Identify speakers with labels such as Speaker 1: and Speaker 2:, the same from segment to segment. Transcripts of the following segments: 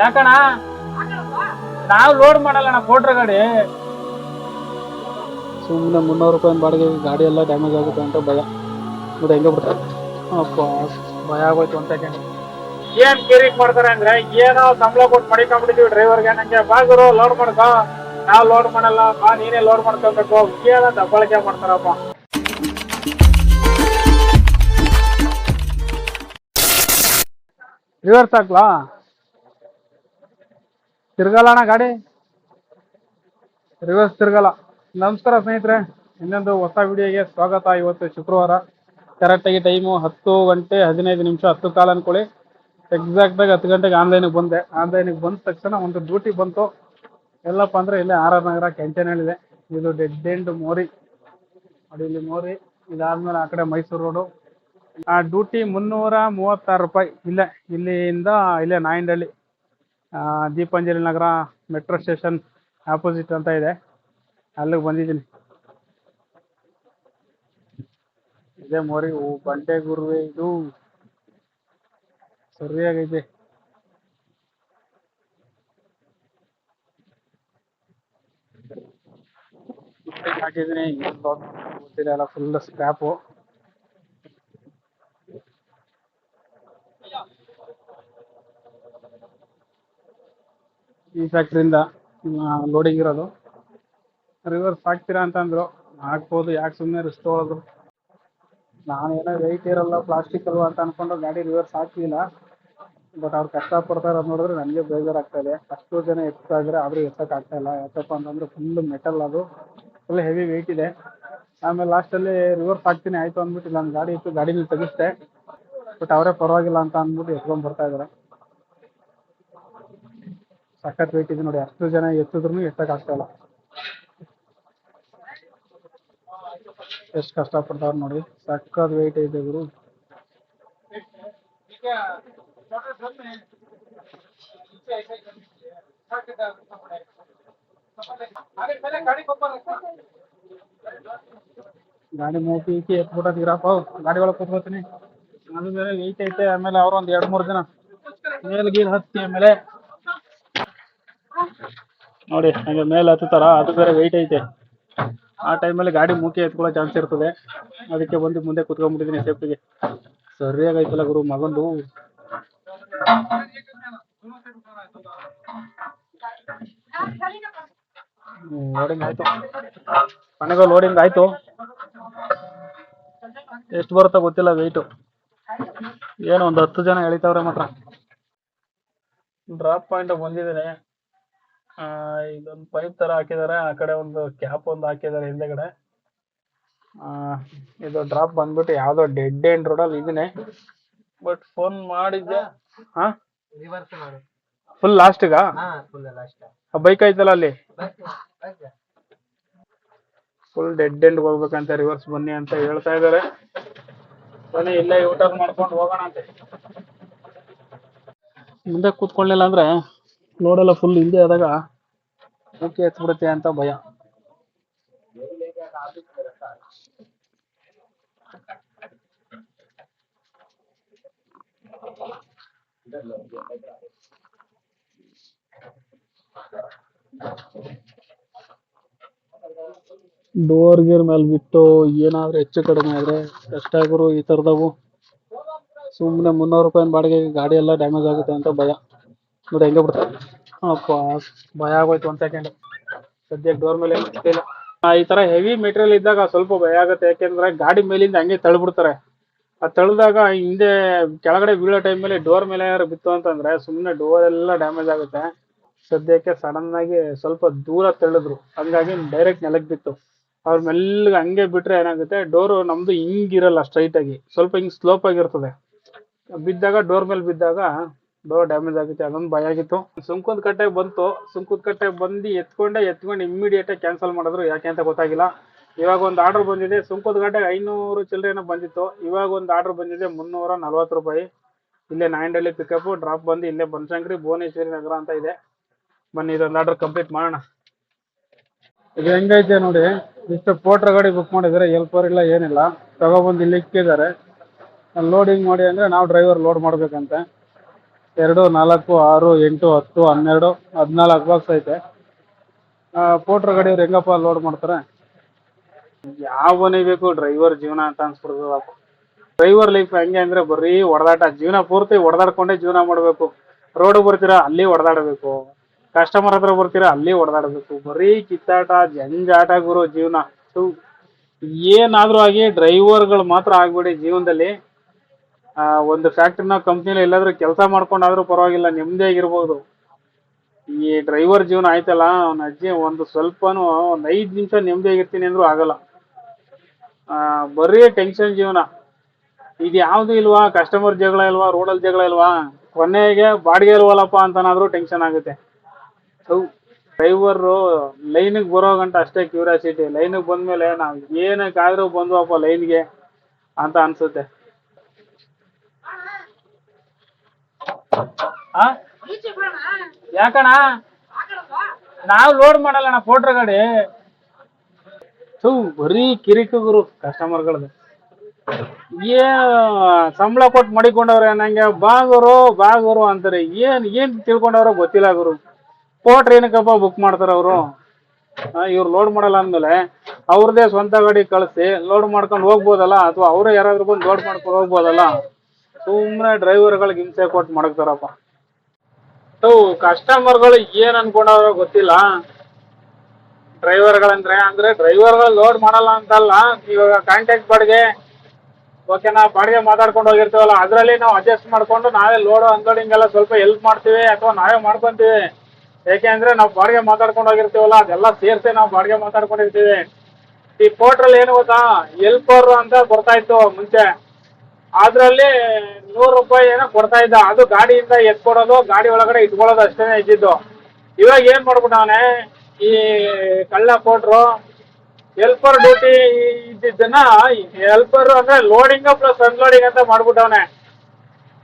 Speaker 1: ಯಾಕಣ ನಾವು ಲೋಡ್ ಮಾಡಲ್ಲಣ್ಣ ಕೋಟ್ರ ಗಾಡಿ. ಸುಮ್ಮನೆ ಮುನ್ನೂರು ರೂಪಾಯಿ ಬಾಡಿಗೆ ಗಾಡಿ ಎಲ್ಲ ಡ್ಯಾಮೇಜ್ ಆಗುತ್ತೆ ಅಂತ ಭಯ. ನೋಡಿ ಹೆಂಗೆ ಬಿಡ್ತಾರೆ. ಅಪ್ಪ ಭಯ ಆಗೋಯ್ತು ಅಂತ ಏನ್ ಕಿರಿಕ್ ಮಾಡ್ತಾರೆ ಅಂದ್ರೆ ಏನೋ ಸಂಬಳ ಕೊಟ್ಟು ಮಡಿಕೊಂಡ್ಬಿಟ್ಟಿದೀವಿ ಡ್ರೈವರ್ಗೆ ನಂಗೆ ಬಾಗುರು ಲೋಡ್ ಮಾಡ್ಕೋ. ನಾವು ಲೋಡ್ ಮಾಡಲ್ಲ ಬಾ ನೀನೇ ಲೋಡ್ ಮಾಡ್ಕೋಬೇಕು. ಏನೋ ದಬ್ಬಳಿಕೆ ಮಾಡ್ತಾರಪ್ಪ. ರಿವರ್ಸ್ ಹಾಕ್ಲಾ? ತಿರ್ಗಲ್ಲ ಗಾಡಿ? ರಿವರ್ಸ್ ತಿರ್ಗಲ್ಲ ನಮಸ್ಕಾರ ಸ್ನೇಹಿತರೆ, ಇನ್ನೊಂದು ಹೊಸ ವಿಡಿಯೋಗೆ ಸ್ವಾಗತ. ಇವತ್ತು ಶುಕ್ರವಾರ. ಕರೆಕ್ಟಾಗಿ ಟೈಮು ಹತ್ತು ಗಂಟೆ ಹದಿನೈದು ನಿಮಿಷ, ಹತ್ತು ಕಾಲ ಅನ್ಕೊಳ್ಳಿ. ಎಕ್ಸಾಕ್ಟಾಗಿ ಹತ್ತು ಗಂಟೆಗೆ ಆನ್ಲೈನಿಗೆ ಬಂದೆ. ಆನ್ಲೈನಿಗೆ ಬಂದ ತಕ್ಷಣ ಒಂದು ಡ್ಯೂಟಿ ಬಂತು. ಎಲ್ಲಪ್ಪ ಅಂದರೆ ಇಲ್ಲೇ ಆರ್ ಆರ್ ನಗರ ಕೆಂಚನಹಳ್ಳಿದೆ ಇದು. ಡೆಡ್ ಎಂಡ್ ಮೋರಿ. ನೋಡಿ ಇಲ್ಲಿ ಮೋರಿ. ಇದಾದ್ಮೇಲೆ ಆ ಕಡೆ ಮೈಸೂರು ರೋಡು ಆ ಡ್ಯೂಟಿ ಮುನ್ನೂರ ಮೂವತ್ತಾರು ರೂಪಾಯಿ ಇಲ್ಲೇ ಇಲ್ಲಿಂದ ಇಲ್ಲೇ ನಾಯಂಡಹಳ್ಳಿ ಆ, Deepanjali Nagar metro station opposite ಅಂತ ಇದೆ. ಅಲ್ಲಿಗೆ ಬಂದಿದ್ದೀನಿ. ಇದೇ ಮೋರಿ ಬಂಡೆ ಗುರುವೆ ಇದು ಸರಿಯಾಗೈತೆ. ಹಾಕಿದ್ದೀನಿ ಗೊತ್ತಿಲ್ಲ ಎಲ್ಲ ಫುಲ್ ಸ್ಕ್ರಾಪು ಈ ಫ್ಯಾಕ್ಟ್ರಿಯಿಂದ ಲೋಡಿಂಗ್ ಇರೋದು. ರಿವರ್ಸ್ ಹಾಕ್ತೀರಾ ಅಂತಂದ್ರು. ಹಾಕ್ಬೋದು, ಯಾಕೆ ಸುಮ್ಮನೆ ರಿಸ್ಕ್ ತೊಗೊಳೋದು ಏನೋ ವೆಯ್ಟ್ ಇರಲ್ಲ ಪ್ಲಾಸ್ಟಿಕ್ ಅಲ್ವಾ ಅಂತ ಅನ್ಕೊಂಡು ಗಾಡಿ ರಿವರ್ಸ್ ಹಾಕ್ಲಿಲ್ಲ. ಬಟ್ ಅವ್ರು ಕಷ್ಟ ಪಡ್ತಾ ಇರೋದು ನೋಡಿದ್ರೆ ನನಗೆ ಬೇಜಾರಾಗ್ತಾ ಇದೆ. ಅಷ್ಟು ಜನ ಎತ್ತಾ ಇದ್ರೆ ಆದರೂ ಎತ್ತಕ್ಕೆ ಆಗ್ತಾ ಇಲ್ಲ. ಯಾಕಪ್ಪ ಅಂತಂದ್ರೆ ಫುಲ್ ಮೆಟಲ್ ಅದು. ಫುಲ್ ಹೆವಿ ವೆಯ್ಟ್ ಇದೆ. ಆಮೇಲೆ ಲಾಸ್ಟಲ್ಲಿ ರಿವರ್ಸ್ ಹಾಕ್ತೀನಿ, ಆಯಿತು ಅಂದ್ಬಿಟ್ಟು ನಾನು ಗಾಡಿ ಇತ್ತು ಗಾಡಿನ ತೆಗಿಸ್ದೆ. ಬಟ್ ಅವರೇ ಪರವಾಗಿಲ್ಲ ಅಂತ ಅಂದ್ಬಿಟ್ಟು ಎತ್ಕೊಂಡು ಬರ್ತಾ ಇದ್ದಾರೆ ಸಖತ್ ವೆಯ್ಟ್ ಇದೆ ನೋಡಿ, ಅಷ್ಟು ಜನ ಎತ್ತಿದ್ರು ಎತ್ತಕ್ ಆಗ್ತಾ ಇಲ್ಲ. ಕಷ್ಟ ಕಷ್ಟಪಡ್ತಾವ್ರು ನೋಡಿ ಸಖತ್ ವೆಯ್ಟ್ ಇದೆ ಗುರು. ಗಾಡಿ ಮೂಪಿಕ್ಕೆ ಎತ್ಬಿಟ್ಟಿದ್ದೀರಪ್ಪ ಗಾಡಿ ಒಳಗೆ ಕೂತ್ಕೋತೀನಿ. ಅದು ಮೇಲೆ ವೆಯ್ಟ್ ಐತೆ, ಆಮೇಲೆ ಅವ್ರ ಒಂದ್ ಎರಡ್ ಮೂರು ಜನ ಮೇಲ್ ಗೀಲ್ ಹತ್ತಿ ಆಮೇಲೆ ನೋಡಿ, ಹಂಗೆ ಮೇಲೆ ಹತ್ತುತ್ತಾರ? ಅದು ಬೇರೆ ವೆಯ್ಟ್ ಐತೆ. ಆ ಟೈಮಲ್ಲಿ ಗಾಡಿ ಮೂಕೆ ಎತ್ಕೊಳ್ಳೋ ಚಾನ್ಸ್ ಇರ್ತದೆ. ಅದಕ್ಕೆ ಬಂದು ಮುಂದೆ ಕುತ್ಕೊಂಡ್ಬಿಟ್ಟಿದ್ದೀನಿ ಸೇಫ್ಟಿಗೆ ಸರಿಯಾಗೈತಲ್ಲ ಗುರು, ಮಗಂದು. ಲೋಡಿಂಗ್ ಆಯ್ತು. ಮನೆಗೆ ಲೋಡಿಂಗ್ ಆಯ್ತು. ಎಷ್ಟು ಬರುತ್ತೋ ಗೊತ್ತಿಲ್ಲ ವೆಯ್ಟು ಏನೋ ಒಂದು ಹತ್ತು ಜನ ಎಳಿತಾವ್ರೆ ಮಾತ್ರ. ಡ್ರಾಪ್ ಪಾಯಿಂಟ್ ಬಂದಿದ್ದೇನೆ ಆ, ಇದೊಂದು ಪೈಪ್ ತರ ಹಾಕಿದ್ದಾರೆ ಆ ಕಡೆ ಒಂದು ಕ್ಯಾಪ್ ಒಂದು ಹಾಕಿದ್ದಾರೆ ಹಿಂದೆಗಡೆ. ಆ, ಇದು ಡ್ರಾಪ್ ಬಂದ್ಬಿಟ್ಟು ಯಾವ್ದೋ ಡೆಡ್ ಎಂಡ್ ರೋಡ್ ಅಲ್ಲಿ ಇದೀನಿ ಬಟ್ ಫೋನ್ ಮಾಡಿದ್ದೆ. ಹಾ?
Speaker 2: ರಿವರ್ಸ್ ಮಾಡು.
Speaker 1: ಫುಲ್ ಲಾಸ್ಟ್ಗ
Speaker 2: ಹಾ ಫುಲ್ ಲಾಸ್ಟ್
Speaker 1: ಬೈಕ್ ಐತಲ್ಲ ಅಲ್ಲಿ? ಫುಲ್ ಡೆಡ್ ಎಂಡ್ ಹೋಗ್ಬೇಕಂತ ರಿವರ್ಸ್ ಬನ್ನಿ ಅಂತ ಹೇಳ್ತಾ ಇದ್ದಾರೆ ಬನ್ನಿ ಇಲ್ಲೇ ಯೂಟರ್ನ್ ಮಾಡ್ಕೊಂಡು ಹೋಗೋಣ ಅಂತ. ಮುಂದೆ ಕೂತ್ಕೊಳ್ಳಿಲ್ಲ ಅಂದ್ರೆ ನೋಡೆಲ್ಲ ಫುಲ್ ಹಿಂದೆ ಆದಾಗ ಮುಖ್ಯ ಎತ್ಬಿಡುತ್ತೆ ಅಂತ ಭಯ. ಡೋರ್ ಗೇರ್ ಮೇಲೆ ಬಿಟ್ಟು ಏನಾದ್ರೂ ಹೆಚ್ಚು ಕಡಿಮೆ ಆದ್ರೆ ಎಷ್ಟಾಗ್ರು ಈ ತರದವು. ಸುಮ್ಮನೆ ಮುನ್ನೂರು ರೂಪಾಯಿ ಬಾಡಿಗೆ ಗಾಡಿ ಎಲ್ಲ ಡ್ಯಾಮೇಜ್ ಆಗುತ್ತೆ ಅಂತ ಭಯ. ನೋಡಿ ಹೆಂಗೆ ಬಿಡ್ತಾರೆ. ಅಪ್ಪ ಭಯ ಆಗೋಯ್ತು ಒಂದು ಸೆಕೆಂಡ್ ಸದ್ಯಕ್ಕೆ ಡೋರ್ ಮೇಲೆ ಇಲ್ಲ ಈ ತರ ಹೆವಿ ಮೆಟೀರಿಯಲ್ ಇದ್ದಾಗ ಸ್ವಲ್ಪ ಭಯ ಆಗುತ್ತೆ. ಯಾಕೆಂದ್ರೆ ಗಾಡಿ ಮೇಲಿಂದ ಹಂಗೆ ತಳ್ಳಿಬಿಡ್ತಾರೆ ಆ ತಳ್ಳಿದಾಗ ಹಿಂದೆ ಕೆಳಗಡೆ ಬೀಳೋ ಟೈಮಲ್ಲಿ ಡೋರ್ ಮೇಲೆ ಯಾರು ಬಿತ್ತು ಅಂತಂದ್ರೆ ಸುಮ್ಮನೆ ಡೋರ್ ಎಲ್ಲ ಡ್ಯಾಮೇಜ್ ಆಗುತ್ತೆ. ಸದ್ಯಕ್ಕೆ ಸಡನ್ ಆಗಿ ಸ್ವಲ್ಪ ದೂರ ತಳ್ಳಿದ್ರು. ಹಂಗಾಗಿ ಡೈರೆಕ್ಟ್ ನೆಲಕ್ಕೆ ಬಿತ್ತು. ಅವ್ರ ಮೆಲ್ಲಗೆ ಹಂಗೆ ಬಿಟ್ರೆ ಏನಾಗುತ್ತೆ? ಡೋರು ನಮ್ದು ಹಿಂಗಿರಲ್ಲ ಸ್ಟ್ರೈಟ್ ಆಗಿ. ಸ್ವಲ್ಪ ಹಿಂಗ್ ಸ್ಲೋಪ್ ಆಗಿರ್ತದೆ. ಬಿದ್ದಾಗ ಡೋರ್ ಮೇಲೆ ಬಿದ್ದಾಗ ಡೋರ್ ಡ್ಯಾಮೇಜ್ ಆಗುತ್ತೆ, ಅದೊಂದು ಭಯ ಆಗಿತ್ತು. ಸುಂಕದ ಕಟ್ಟೆ ಬಂತು, ಸುಂಕದ ಕಟ್ಟೆ ಬಂದು ಎತ್ಕೊಂಡೆ, ಎತ್ಕೊಂಡು ಇಮ್ಮಿಡಿಯೇಟ್ ಕ್ಯಾನ್ಸಲ್ ಮಾಡಿದ್ರು. ಯಾಕೆ ಅಂತ ಗೊತ್ತಾಗಿಲ್ಲ. ಇವಾಗ ಒಂದು ಆರ್ಡರ್ ಬಂದಿದೆ, ಸುಂಕದ ಕಟ್ಟೆಗೆ ಐನೂರು ಚಿಲ್ಲರೆನೋ ಬಂದಿತ್ತು. ಇವಾಗ ಒಂದು ಆರ್ಡರ್ ಬಂದಿದೆ, ಮುನ್ನೂರ ನಲ್ವತ್ತು ರೂಪಾಯಿ. ಇಲ್ಲೇ ನಾಯಂಡಳ್ಳಿ ಪಿಕಪ್ ಡ್ರಾಪ್ ಬಂದು ಇಲ್ಲೇ ಬನಶಂಕರಿ, ಭುವನೇಶ್ವರಿ ನಗರ ಅಂತ ಇದೆ. ಬನ್ನಿ, ಇದೊಂದು ಆರ್ಡರ್ ಕಂಪ್ಲೀಟ್ ಮಾಡೋಣ. ಇದು ಹೆಂಗೈತೆ ನೋಡಿ, ಇಷ್ಟು ಪೋಟ್ರ ಗಾಡಿ ಬುಕ್ ಮಾಡಿದರೆ ಎಲ್ಪರ್ ಇಲ್ಲ, ಏನಿಲ್ಲ. ತಗೋಬಂದು ಇಲ್ಲಿ ಇಕ್ಕಿದ್ದಾರೆ. ಲೋಡಿಂಗ್ ಮಾಡಿ ಅಂದರೆ ನಾವು ಡ್ರೈವರ್ ಲೋಡ್ ಮಾಡ್ಬೇಕಂತೆ. ಎರಡು, ನಾಲ್ಕು, ಆರು, ಎಂಟು, ಹತ್ತು, ಹನ್ನೆರಡು, ಹದಿನಾಲ್ಕು ಬಾಕ್ಸ್ ಐತೆ. ಪೋಟ್ರ್ ಗಾಡಿಯವ್ರು ಹೆಂಗಪ್ಪ ಲೋಡ್ ಮಾಡ್ತಾರೆ? ಯಾವ ಬೇಕು ಡ್ರೈವರ್ ಜೀವನ ಅಂತ ಅನ್ಸ್ಬಿಡ್ತದಪ್ಪ. ಡ್ರೈವರ್ ಲೈಫ್ ಹೆಂಗೆ ಅಂದ್ರೆ ಬರೀ ಹೊಡೆದಾಟ ಜೀವನ ಪೂರ್ತಿ ಹೊಡೆದಾಡ್ಕೊಂಡೇ ಜೀವನ ಮಾಡಬೇಕು. ರೋಡ್ ಬರ್ತೀರಾ, ಅಲ್ಲಿ ಹೊಡೆದಾಡಬೇಕು ಕಸ್ಟಮರ್ ಹತ್ರ ಬರ್ತೀರಾ, ಅಲ್ಲಿ ಹೊಡೆದಾಡಬೇಕು ಬರೀ ಕಿತ್ತಾಟ, ಜಂಜಾಟ ಗುರು ಜೀವನ. ಏನಾದ್ರೂ ಆಗಿ ಡ್ರೈವರ್ಗಳು ಮಾತ್ರ ಆಗ್ಬೇಡಿ ಜೀವನದಲ್ಲಿ. ಒಂದು ಫ್ಯಾಕ್ಟ್ರಿನ ಕಂಪ್ನಿಲಿ ಎಲ್ಲಾದ್ರೂ ಕೆಲಸ ಮಾಡ್ಕೊಂಡಾದ್ರೂ ಪರವಾಗಿಲ್ಲ ನೆಮ್ಮದಿಯಾಗಿರ್ಬೋದು ಈ ಡ್ರೈವರ್ ಜೀವನ ಆಯ್ತಲ್ಲ, ಅವನ ಅಜ್ಜಿ ಒಂದು ಸ್ವಲ್ಪನೂ ಒಂದು ಐದು ನಿಮಿಷ ನೆಮ್ಮದಿಯಾಗಿರ್ತೀನಿ ಅಂದ್ರೂ ಆಗಲ್ಲ. ಬರೀ ಟೆನ್ಷನ್ ಜೀವನ. ಇದು ಯಾವುದು ಇಲ್ವಾ? ಕಸ್ಟಮರ್ ಜಗಳ ಇಲ್ವಾ? ರೋಡಲ್ಲಿ ಜಗಳ ಇಲ್ವಾ? ಕೊನೆಗೆ ಬಾಡಿಗೆ ಇಲ್ವಲ್ಲಪ್ಪ ಅಂತನಾದ್ರೂ ಟೆನ್ಷನ್ ಆಗುತ್ತೆ. ಡ್ರೈವರು ಲೈನಿಗೆ ಬರೋ ಗಂಟ ಅಷ್ಟೇ ಕ್ಯೂರಿಯಾಸಿಟಿ ಲೈನಿಗೆ ಬಂದ್ಮೇಲೆ ನಾವು ಏನಕ್ಕಾದ್ರೂ ಬಂದ್ವಪ್ಪ ಲೈನ್ಗೆ ಅಂತ ಅನ್ಸುತ್ತೆ. ಆ? ಯಾಕಣ್ಣ? ನಾವು ಲೋಡ್ ಮಾಡಲ್ಲಣ್ಣ ಫೋಟೋ ಗಾಡಿ. ಥೂ, ಬರೀ ಕಿರಿಕು ಗುರು ಕಸ್ಟಮರ್ಗಳದ್ದು ಏ ಸಂಬಳ ಕೊಟ್ಟು ಮಡಿಕೊಂಡವ್ರೆ ನಂಗೆ? ಬಾಗುರು ಗುರು ಬಾ ಗುರು ಅಂತಾರೆ. ಏನ್ ಏನ್ ತಿಳ್ಕೊಂಡವ್ರೋ ಗೊತ್ತಿಲ್ಲ ಗುರು. ಫೋಟ್ರ್ ಏನಕ್ಕಪ್ಪ ಬುಕ್ ಮಾಡ್ತಾರ ಅವರು? ಇವ್ರು ಲೋಡ್ ಮಾಡಲ್ಲ ಅಂದ್ಮೇಲೆ ಅವ್ರದೇ ಸ್ವಂತ ಗಾಡಿ ಕಳಿಸಿ ಲೋಡ್ ಮಾಡ್ಕೊಂಡು ಹೋಗ್ಬೋದಲ್ಲ? ಅಥವಾ ಅವರೇ ಯಾರಾದ್ರೂ ಬಂದು ಲೋಡ್ ಮಾಡ್ಕೊಂಡು ಹೋಗ್ಬೋದಲ್ಲ? ಸುಮ್ಮನೆ ಡ್ರೈವರ್ಗಳಿಗೆ ಹಿಂಸೆ ಕೊಟ್ಟು ಮಡಗ್ತಾರಪ್ಪ. ಸೊ ಕಸ್ಟಮರ್ಗಳು ಏನ್ ಅನ್ಕೊಂಡವ್ರ ಗೊತ್ತಿಲ್ಲ. ಡ್ರೈವರ್ಗಳಂದ್ರೆ, ಅಂದ್ರೆ ಡ್ರೈವರ್ಗಳು ಲೋಡ್ ಮಾಡಲ್ಲ ಅಂತಲ್ಲ, ಇವಾಗ ಕಾಂಟ್ಯಾಕ್ಟ್ ಬಾಡಿಗೆ ಓಕೆನಾ ಬಾಡಿಗೆ ಮಾತಾಡ್ಕೊಂಡು ಹೋಗಿರ್ತೀವಲ್ಲ, ಅದರಲ್ಲಿ ನಾವು ಅಡ್ಜಸ್ಟ್ ಮಾಡ್ಕೊಂಡು ನಾವೇ ಲೋಡು ಅನ್ಲೋಡಿಂಗ್ ಎಲ್ಲ ಸ್ವಲ್ಪ ಹೆಲ್ಪ್ ಮಾಡ್ತೀವಿ, ಅಥವಾ ನಾವೇ ಮಾಡ್ಕೊಂತೀವಿ. ಯಾಕೆ ಅಂದ್ರೆ ನಾವು ಬಾಡಿಗೆ ಮಾತಾಡ್ಕೊಂಡು ಹೋಗಿರ್ತೀವಲ್ಲ, ಅದೆಲ್ಲ ಸೇರಿಸಿ ನಾವು ಬಾಡಿಗೆ ಮಾತಾಡ್ಕೊಂಡಿರ್ತೀವಿ. ಈ ಪೋರ್ಟ್ರಲ್ಲಿ ಏನು ಗೊತ್ತಾ? ಎಲ್ಪರ್ ಅಂತ ಬರ್ತಾ ಇತ್ತು ಮುಂಚೆ. ಅದರಲ್ಲಿ ನೂರು ರೂಪಾಯಿ ಏನೋ ಕೊಡ್ತಾ ಇದ್ದ. ಅದು ಗಾಡಿಯಿಂದ ಎತ್ಕೊಡೋದು, ಗಾಡಿ ಒಳಗಡೆ ಇಟ್ಕೊಳ್ಳೋದು ಅಷ್ಟೇನೆ ಇದ್ದಿದ್ದು. ಇವಾಗ ಏನು ಮಾಡ್ಬಿಟ್ಟವನೆ, ಈ ಕಳ್ಳ ಕೊಟ್ರು ಹೆಲ್ಪರ್ ಡ್ಯೂಟಿ ಇದ್ದಿದ್ದನ್ನ ಹೆಲ್ಪರ್ ಅಂದ್ರೆ ಲೋಡಿಂಗ್ ಪ್ಲಸ್ ಅನ್ಲೋಡಿಂಗ್ ಅಂತ ಮಾಡ್ಬಿಟ್ಟವನೆ.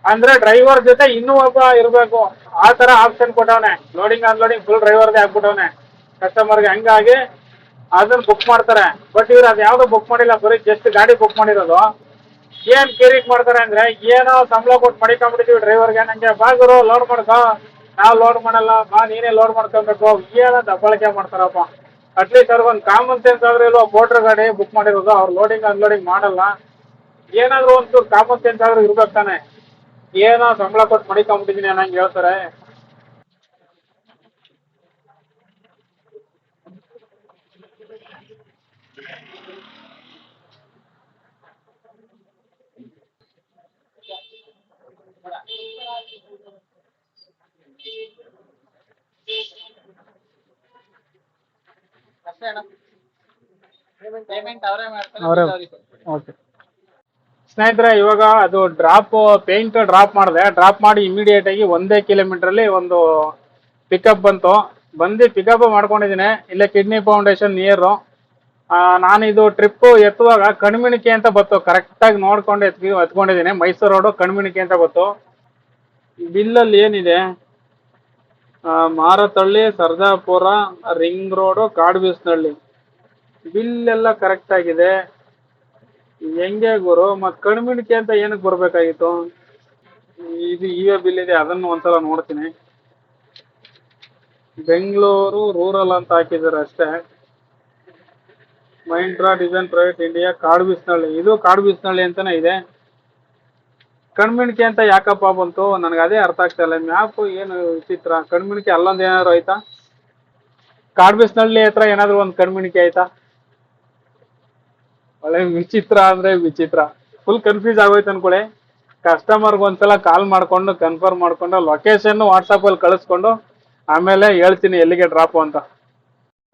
Speaker 1: ಅಂದ್ರೆ ಡ್ರೈವರ್ ಜೊತೆ ಇನ್ನೂ ಒಬ್ಬ ಇರಬೇಕು. ಆ ತರ ಆಪ್ಷನ್ ಕೊಟ್ಟವನೆ. ಲೋಡಿಂಗ್ ಅನ್ಲೋಡಿಂಗ್ ಫುಲ್ ಡ್ರೈವರ್ದೇ ಹಾಕ್ಬಿಟ್ಟವನೆ ಕಸ್ಟಮರ್ಗೆ ಹಂಗಾಗಿ ಅದನ್ನ ಬುಕ್ ಮಾಡ್ತಾರೆ. ಬಟ್ ಇವ್ರು ಅದು ಯಾವ್ದು ಬುಕ್ ಮಾಡಿಲ್ಲ, ಬರೀ ಜಸ್ಟ್ ಗಾಡಿ ಬುಕ್ ಮಾಡಿರೋದು. ಏನ್ ಕಿರಿಕ್ ಮಾಡ್ತಾರೆ ಅಂದ್ರೆ, ಏನೋ ಸಂಬಳ ಕೊಟ್ಟು ಮಡಿಕೊಂಡ್ಬಿಟ್ಟಿದೀವಿ ಡ್ರೈವರ್ಗೆ ನಂಗೆ ಬಾ ಗುರು ಲೋಡ್ ಮಾಡ್ಕೋ ನಾವ್ ಲೋಡ್ ಮಾಡಲ್ಲ, ಬಾ, ನೀನೇ ಲೋಡ್ ಮಾಡ್ಕೊಬೇಕು. ಏನೋ ದಬ್ಬಳಿಕೆ ಮಾಡ್ತಾರಪ್ಪ. ಅಟ್ಲೀಸ್ಟ್ ಅವ್ರಿಗೆ ಒಂದು ಕಾಮನ್ ಸೆನ್ಸ್ ಆದ್ರೆ ಇಲ್ವಾ ಮೋಟ್ರ್ ಗಾಡಿ ಬುಕ್ ಮಾಡಿರೋದು, ಅವ್ರು ಲೋಡಿಂಗ್ ಅನ್ಲೋಡಿಂಗ್ ಮಾಡಲ್ಲ. ಏನಾದ್ರು ಒಂದು ಕಾಮನ್ ಸೆನ್ಸ್ ಆದ್ರೂ ಇರ್ಬೇಕು ತಾನೆ. ಏನೋ ಸಂಬಳ ಕೊಟ್ಟು ಮಡಿಕೊಂಡ್ಬಿಟ್ಟಿದೀನಿ ಅನ್ನಂಗೆ ಹೇಳ್ತಾರೆ. ಅವರೇ ಓಕೆ. ಸ್ನೇಹಿತರೆ ಇವಾಗ ಅದು ಡ್ರಾಪ್ ಪೇಂಟ್ ಡ್ರಾಪ್ ಮಾಡಿದೆ. ಡ್ರಾಪ್ ಮಾಡಿ ಇಮಿಡಿಯೇಟ್ ಆಗಿ ಒಂದೇ ಕಿಲೋಮೀಟರ್ ಅಲ್ಲಿ ಒಂದು ಪಿಕಪ್ ಬಂತು. ಬಂದು ಪಿಕಪ್ ಮಾಡ್ಕೊಂಡಿದ್ದೀನಿ. ಇಲ್ಲೇ ಕಿಡ್ನಿ ಫೌಂಡೇಶನ್ ನಿಯರು ನಾನು ಇದು ಟ್ರಿಪ್ ಎತ್ತುವಾಗ ಕಣ್ಮಿಣಿಕೆ ಅಂತ ಬತ್ತು ಕರೆಕ್ಟಾಗಿ ನೋಡ್ಕೊಂಡು ಎತ್ಕಿ ಎತ್ಕೊಂಡಿದ್ದೀನಿ. ಮೈಸೂರು ರೋಡು ಕಣ್ಮಿಣಿಕೆ ಅಂತ ಬತ್ತು ಬಿಲ್ಲಲ್ಲಿ ಏನಿದೆ? Marathahalli, Sarjapura, ring road, Kadubeesanahalli. Bill ಎಲ್ಲ ಕರೆಕ್ಟ್ ಆಗಿದೆ. ಹೆಂಗೆ ಗುರು? ಮತ್ತು ಕಣ್ಮಿಣಿಕೆ ಅಂತ ಏನಕ್ಕೆ ಬರಬೇಕಾಗಿತ್ತು? ಇದು ಇ ಬಿಲ್ ಇದೆ ಅದನ್ನು ಒಂದ್ಸಲ ನೋಡ್ತೀನಿ. ಬೆಂಗಳೂರು ರೂರಲ್ ಅಂತ ಹಾಕಿದ್ದಾರೆ ಅಷ್ಟೇ. Myntra design private India Kadubeesanahalli ಇದು ಕಾಡ್ಬೀಸ್ನಹಳ್ಳಿ ಅಂತಾನೆ ಇದೆ. ಕಣ್ಮಿಣಿಕೆ ಅಂತ ಯಾಕಪ್ಪ ಬಂತು? ನನಗೆ ಅದೇ ಅರ್ಥ ಆಗ್ತಾ ಇಲ್ಲ. ಮ್ಯಾಪ್ ಏನು ವಿಚಿತ್ರ. ಕಣ್ಮಿಣಿಕೆ ಅಲ್ಲೊಂದು ಏನಾದ್ರು ಆಯ್ತಾ? ಕಾಡ್ಬಿಸ್ನಳ್ಳಿ ಹತ್ರ ಏನಾದ್ರು ಒಂದು ಕಣ್ಮಿಣಿಕೆ ಆಯ್ತಾ? ಒಳ್ಳೆ ವಿಚಿತ್ರ ಅಂದ್ರೆ ವಿಚಿತ್ರ. ಫುಲ್ ಕನ್ಫ್ಯೂಸ್ ಆಗೋಯ್ತು ಅನ್ಕೊಳ್ಳಿ ಕಸ್ಟಮರ್ಗೆ ಒಂದ್ಸಲ ಕಾಲ್ ಮಾಡ್ಕೊಂಡು ಕನ್ಫರ್ಮ್ ಮಾಡ್ಕೊಂಡು ಲೊಕೇಶನ್ ವಾಟ್ಸಪ್ಪಲ್ಲಿ ಕಳಿಸ್ಕೊಂಡು, ಆಮೇಲೆ ಹೇಳ್ತೀನಿ ಎಲ್ಲಿಗೆ ಡ್ರಾಪು ಅಂತ.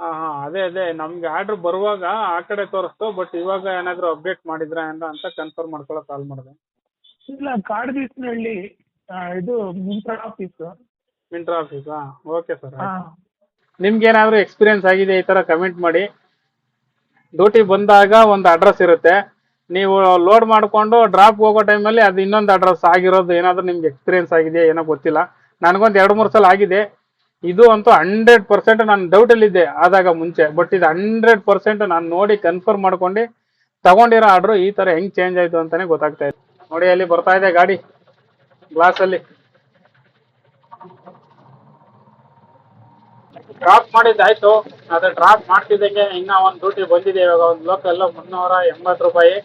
Speaker 1: ಹಾಂ ಹಾಂ, ಅದೇ ಅದೇ. ನಮ್ಗೆ ಆರ್ಡ್ರ್ ಬರುವಾಗ ಆ ಕಡೆ ತೋರಿಸ್ತು ಬಟ್ ಇವಾಗ ಏನಾದರೂ ಅಪ್ಡೇಟ್ ಮಾಡಿದ್ರಾ ಅಂತ ಅಂತ ಕನ್ಫರ್ಮ್ ಮಾಡ್ಕೊಳ್ಳೋ ಕಾಲ್ ಮಾಡಿದೆ.
Speaker 3: ಇಲ್ಲ ಕಾಡ್ಬೀಸ್ನಹಳ್ಳಿ ಆ, ಇದು ಮಿಂತ್ರ ಆಫೀಸ್
Speaker 1: ಮಿಂಟ್ರಾ ಆಫೀಸಾ ಓಕೆ ಸರ್
Speaker 3: ನಿಮ್ಗೆ
Speaker 1: ಏನಾದ್ರು ಎಕ್ಸ್ಪೀರಿಯನ್ಸ್ ಆಗಿದೆ ಈ ತರ ಕಮೆಂಟ್ ಮಾಡಿ? ಡ್ಯೂಟಿ ಬಂದಾಗ ಒಂದು ಅಡ್ರೆಸ್ ಇರುತ್ತೆ. ನೀವು ಲೋಡ್ ಮಾಡಿಕೊಂಡು ಡ್ರಾಪ್ ಹೋಗೋ ಟೈಮಲ್ಲಿ ಅದು ಇನ್ನೊಂದು ಅಡ್ರೆಸ್ ಆಗಿರೋದು ಏನಾದರೂ ನಿಮ್ಗೆ ಎಕ್ಸ್ಪೀರಿಯನ್ಸ್ ಆಗಿದೆಯಾ ಏನೋ ಗೊತ್ತಿಲ್ಲ. ನನಗೊಂದು ಎರಡು ಮೂರು ಸಲ ಆಗಿದೆ. ಇದು ಅಂತೂ ಹಂಡ್ರೆಡ್ ಪರ್ಸೆಂಟ್ ನಾನು ಡೌಟಲ್ಲಿದ್ದೆ ಆದಾಗ ಮುಂಚೆ. ಬಟ್ ಇದು ಹಂಡ್ರೆಡ್ ಪರ್ಸೆಂಟ್ ನಾನು ನೋಡಿ ಕನ್ಫರ್ಮ್ ಮಾಡ್ಕೊಂಡು ತಗೊಂಡಿರೋ ಆರ್ಡ್ರು ಈ ಥರ ಹೆಂಗೆ ಚೇಂಜ್ ಆಯಿತು ಅಂತಲೇ ಗೊತ್ತಾಗ್ತಾ ಇದೆ ನೋಡಿ, ಅಲ್ಲಿ ಬರ್ತಾ ಇದೆ ಗಾಡಿ ಗ್ಲಾಸ್ ಅಲ್ಲಿ. ಡ್ರಾಪ್ ಮಾಡಿದ್ದಾಯ್ತು ಅದು ಡ್ರಾಪ್ ಮಾಡ್ತಿದ್ದಂಗೆ ಇನ್ನ ಒಂದು ಡ್ಯೂಟಿ ಬಂದಿದೆ ಇವಾಗ, ಒಂದು ಲೋಕಲ್ ಮುನ್ನೂರ ಎಂಬತ್ತು ರೂಪಾಯಿ.